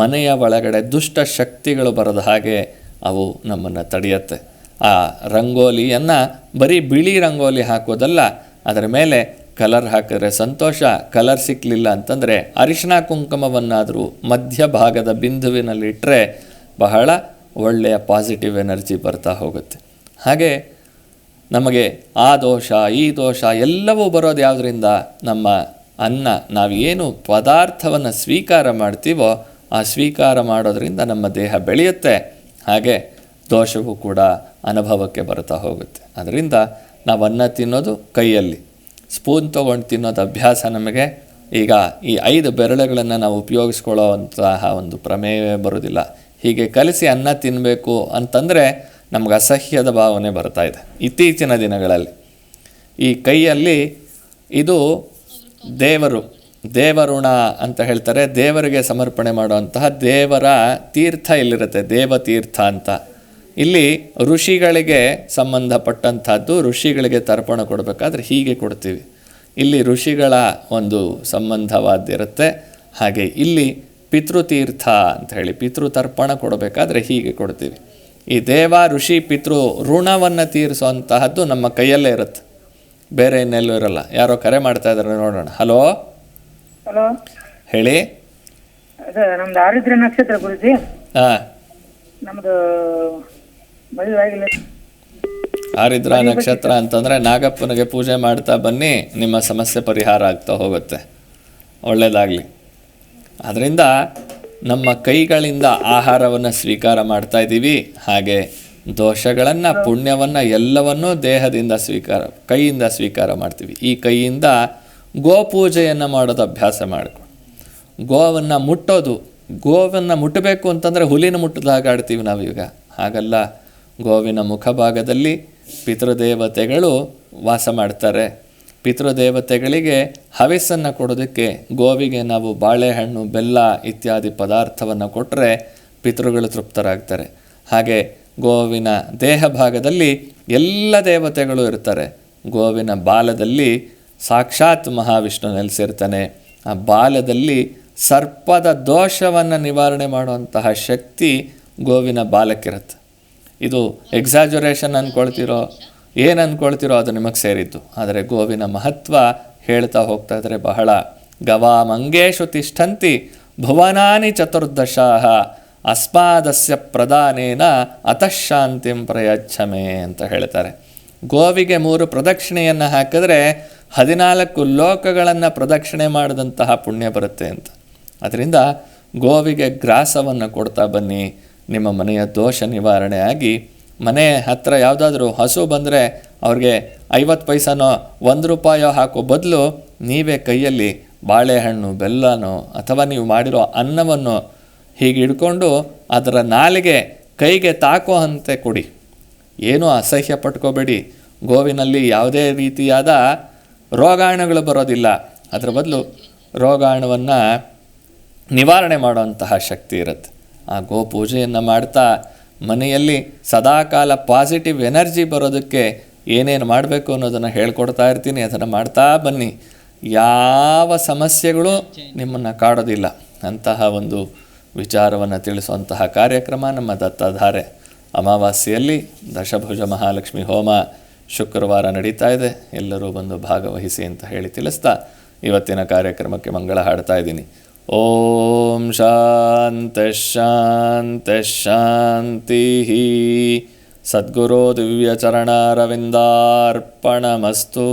ಮನೆಯ ಒಳಗಡೆ ದುಷ್ಟ ಶಕ್ತಿಗಳು ಬರದ ಹಾಗೆ ಅವು ನಮ್ಮನ್ನು ತಡೆಯುತ್ತೆ. ಆ ರಂಗೋಲಿಯನ್ನು ಬರೀ ಬಿಳಿ ರಂಗೋಲಿ ಹಾಕೋದಲ್ಲ, ಅದರ ಮೇಲೆ ಕಲರ್ ಹಾಕಿದ್ರೆ ಸಂತೋಷ, ಕಲರ್ ಸಿಕ್ಕಲಿಲ್ಲ ಅಂತಂದರೆ ಅರಿಶಿನ ಕುಂಕುಮವನ್ನಾದರೂ ಮಧ್ಯಭಾಗದ ಬಿಂದುವಿನಲ್ಲಿಟ್ಟರೆ ಬಹಳ ಒಳ್ಳೆಯ ಪಾಸಿಟಿವ್ ಎನರ್ಜಿ ಬರ್ತಾ ಹೋಗುತ್ತೆ. ಹಾಗೆ ನಮಗೆ ಆ ದೋಷ, ಈ ದೋಷ ಎಲ್ಲವೂ ಬರೋದು ಯಾವುದರಿಂದ? ನಮ್ಮ ಅನ್ನ ನಾವು ಏನು ಪದಾರ್ಥವನ್ನು ಸ್ವೀಕಾರ ಮಾಡ್ತೀವೋ ಆ ಸ್ವೀಕಾರ ಮಾಡೋದ್ರಿಂದ ನಮ್ಮ ದೇಹ ಬೆಳೆಯುತ್ತೆ. ಹಾಗೆ ದೋಷವೂ ಕೂಡ ಅನುಭವಕ್ಕೆ ಬರ್ತಾ ಹೋಗುತ್ತೆ. ಅದರಿಂದ ನಾವು ಅನ್ನ ತಿನ್ನೋದು ಕೈಯಲ್ಲಿ. ಸ್ಪೂನ್ ತೊಗೊಂಡು ತಿನ್ನೋದು ಅಭ್ಯಾಸ ನಮಗೆ. ಈಗ ಈ ಐದು ಬೆರಳುಗಳನ್ನು ನಾವು ಉಪಯೋಗಿಸ್ಕೊಳ್ಳೋವಂತಹ ಒಂದು ಪ್ರಮೇಯವೇ ಬರೋದಿಲ್ಲ. ಹೀಗೆ ಕಲಿಸಿ ಅನ್ನ ತಿನ್ನಬೇಕು ಅಂತಂದರೆ ನಮ್ಗೆ ಅಸಹ್ಯದ ಭಾವನೆ ಬರ್ತಾ ಇದೆ ಇತ್ತೀಚಿನ ದಿನಗಳಲ್ಲಿ. ಈ ಕೈಯಲ್ಲಿ ಇದು ದೇವರು ದೇವರುಣ ಅಂತ ಹೇಳ್ತಾರೆ. ದೇವರಿಗೆ ಸಮರ್ಪಣೆ ಮಾಡುವಂತಹ ದೇವರ ತೀರ್ಥ ಇಲ್ಲಿರುತ್ತೆ ದೇವತೀರ್ಥ ಅಂತ. ಇಲ್ಲಿ ಋಷಿಗಳಿಗೆ ಸಂಬಂಧಪಟ್ಟಂಥದ್ದು ಋಷಿಗಳಿಗೆ ತರ್ಪಣ ಕೊಡಬೇಕಾದ್ರೆ ಹೀಗೆ ಕೊಡ್ತೀವಿ. ಇಲ್ಲಿ ಋಷಿಗಳ ಒಂದು ಸಂಬಂಧವಾದಿರುತ್ತೆ ಹಾಗೆ ಇಲ್ಲಿ ಪಿತೃತೀರ್ಥ ಅಂತ ಹೇಳಿ ಪಿತೃತರ್ಪಣ ಕೊಡಬೇಕಾದ್ರೆ ಹೀಗೆ ಕೊಡ್ತೀವಿ. ಈ ದೇವ ಋಷಿ ಪಿತೃ ಋಣವನ್ನು ತೀರಿಸುವಂತಹದ್ದು ನಮ್ಮ ಕೈಯಲ್ಲೇ ಇರುತ್ತೆ. ಬೇರೆ ಇನ್ನೆಲ್ಲೂ ಇರಲ್ಲ. ಯಾರೋ ಕರೆ ಮಾಡ್ತಾ ಇದ್ದಾರೆ ನೋಡೋಣ. ಹಲೋ? ಹಲೋ? ಹೇಳಿ. ನಮ್ದು ಆರಿದ್ರ ನಕ್ಷತ್ರ ಗುರುಜಿ. ಹಾಂ. ನಮ್ದು ಆರಿದ್ರ ನಕ್ಷತ್ರ ಅಂತಂದರೆ ನಾಗಪ್ಪನಿಗೆ ಪೂಜೆ ಮಾಡ್ತಾ ಬನ್ನಿ ನಿಮ್ಮ ಸಮಸ್ಯೆ ಪರಿಹಾರ ಆಗ್ತಾ ಹೋಗುತ್ತೆ. ಒಳ್ಳೆಯದಾಗಲಿ ಅದರಿಂದ ನಮ್ಮ ಕೈಗಳಿಂದ ಆಹಾರವನ್ನು ಸ್ವೀಕಾರ ಮಾಡ್ತಾ ಇದ್ದೀವಿ. ಹಾಗೆ ದೋಷಗಳನ್ನು, ಪುಣ್ಯವನ್ನು ಎಲ್ಲವನ್ನೂ ದೇಹದಿಂದ ಸ್ವೀಕಾರ, ಕೈಯಿಂದ ಸ್ವೀಕಾರ ಮಾಡ್ತೀವಿ. ಈ ಕೈಯಿಂದ ಗೋಪೂಜೆಯನ್ನು ಮಾಡೋದು ಅಭ್ಯಾಸ ಮಾಡಿಕೊ. ಗೋವನ್ನು ಮುಟ್ಟೋದು, ಗೋವನ್ನು ಮುಟ್ಟಬೇಕು ಅಂತಂದರೆ ಹುಲಿನ ಮುಟ್ಟಿದಾಗ ಆಡ್ತೀವಿ ನಾವೀಗ. ಹಾಗಲ್ಲ, ಗೋವಿನ ಮುಖಭಾಗದಲ್ಲಿ ಪಿತೃದೇವತೆಗಳು ವಾಸ ಮಾಡ್ತಾರೆ. ಪಿತೃದೇವತೆಗಳಿಗೆ ಹವಿಸ್ಸನ್ನು ಕೊಡೋದಕ್ಕೆ ಗೋವಿಗೆ ನಾವು ಬಾಳೆಹಣ್ಣು, ಬೆಲ್ಲ ಇತ್ಯಾದಿ ಪದಾರ್ಥವನ್ನು ಕೊಟ್ಟರೆ ಪಿತೃಗಳು ತೃಪ್ತರಾಗ್ತಾರೆ. ಹಾಗೆ ಗೋವಿನ ದೇಹ ಭಾಗದಲ್ಲಿ ಎಲ್ಲ ದೇವತೆಗಳು ಇರ್ತಾರೆ. ಗೋವಿನ ಬಾಲದಲ್ಲಿ ಸಾಕ್ಷಾತ್ ಮಹಾವಿಷ್ಣು ನೆಲೆಸಿರ್ತಾನೆ. ಆ ಬಾಲದಲ್ಲಿ ಸರ್ಪದ ದೋಷವನ್ನು ನಿವಾರಣೆ ಮಾಡುವಂತಹ ಶಕ್ತಿ ಗೋವಿನ ಬಾಲಕ್ಕಿರುತ್ತೆ. ಇದು ಎಕ್ಸಾಜುರೇಷನ್ ಅಂದ್ಕೊಳ್ತಿರೋ? ಏನು ಅಂದ್ಕೊಳ್ತಿರೋ ಅದು ನಿಮಗೆ ಸೇರಿದ್ದು. ಆದರೆ ಗೋವಿನ ಮಹತ್ವ ಹೇಳ್ತಾ ಹೋಗ್ತಾ ಇದ್ರೆ ಬಹಳ ಗವಾಮಂಗೇಶು ತಿಷ್ಠಂತಿ ಭುವನಾನಿ ಚತುರ್ದಶಾಹ ಅಸ್ಮಾದಸ್ಯ ಪ್ರಧಾನೇನ ಅತಃಶಾಂತಿಂ ಪ್ರಯಚ್ಛಮೆ ಅಂತ ಹೇಳ್ತಾರೆ. ಗೋವಿಗೆ ಮೂರು ಪ್ರದಕ್ಷಿಣೆಯನ್ನು ಹಾಕಿದ್ರೆ ಹದಿನಾಲ್ಕು ಲೋಕಗಳನ್ನು ಪ್ರದಕ್ಷಿಣೆ ಮಾಡಿದಂತಹ ಪುಣ್ಯ ಬರುತ್ತೆ ಅಂತ. ಅದರಿಂದ ಗೋವಿಗೆ ಗ್ರಾಸವನ್ನು ಕೊಡ್ತಾ ಬನ್ನಿ, ನಿಮ್ಮ ಮನೆಯ ದೋಷ ನಿವಾರಣೆ ಆಗಿ ಮನೆ ಹತ್ತಿರ ಯಾವುದಾದ್ರೂ ಹಸು ಬಂದರೆ ಅವ್ರಿಗೆ ಐವತ್ತು ಪೈಸಾನೋ ಒಂದು ರೂಪಾಯೋ ಹಾಕೋ ಬದಲು ನೀವೇ ಕೈಯಲ್ಲಿ ಬಾಳೆಹಣ್ಣು, ಬೆಲ್ಲನೋ ಅಥವಾ ನೀವು ಮಾಡಿರೋ ಅನ್ನವನ್ನು ಹೀಗೆ ಹಿಡ್ಕೊಂಡು ಅದರ ನಾಲಿಗೆ ಕೈಗೆ ತಾಕೋ ಅಂತೆ ಕೊಡಿ. ಏನೂ ಅಸಹ್ಯ ಪಟ್ಕೋಬೇಡಿ. ಗೋವಿನಲ್ಲಿ ಯಾವುದೇ ರೀತಿಯಾದ ರೋಗಾಣುಗಳು ಬರೋದಿಲ್ಲ. ಅದರ ಬದಲು ರೋಗಾಣುವನ್ನು ನಿವಾರಣೆ ಮಾಡುವಂತಹ ಶಕ್ತಿ ಇರುತ್ತೆ. ಆ ಗೋ ಪೂಜೆಯನ್ನು ಮಾಡ್ತಾ ಮನೆಯಲ್ಲಿ ಸದಾಕಾಲ ಪಾಸಿಟಿವ್ ಎನರ್ಜಿ ಬರೋದಕ್ಕೆ ಏನೇನು ಮಾಡಬೇಕು ಅನ್ನೋದನ್ನು ಹೇಳ್ಕೊಡ್ತಾ ಇರ್ತೀನಿ, ಅದನ್ನು ಮಾಡ್ತಾ ಬನ್ನಿ. ಯಾವ ಸಮಸ್ಯೆಗಳು ನಿಮ್ಮನ್ನು ಕಾಡೋದಿಲ್ಲ. ಅಂತಹ ಒಂದು ವಿಚಾರವನ್ನು ತಿಳಿಸುವಂತಹ ಕಾರ್ಯಕ್ರಮ ನಮ್ಮ ದತ್ತಾಧಾರೆ ಅಮಾವಾಸ್ಯೆಯಲ್ಲಿ ದಶಭುಜ ಮಹಾಲಕ್ಷ್ಮಿ ಹೋಮ ಶುಕ್ರವಾರ ನಡೀತಾ ಇದೆ. ಎಲ್ಲರೂ ಬಂದು ಭಾಗವಹಿಸಿ ಅಂತ ಹೇಳಿ ತಿಳಿಸ್ತಾ ಇವತ್ತಿನ ಕಾರ್ಯಕ್ರಮಕ್ಕೆ ಮಂಗಳ ಹಾಡ್ತಾ ಇದ್ದೀನಿ. ॐ शान्तशान्तशान्तिः शान्ति शान्तिः सद्गुरो दिव्यचरणरविन्दार्पणमस्तु।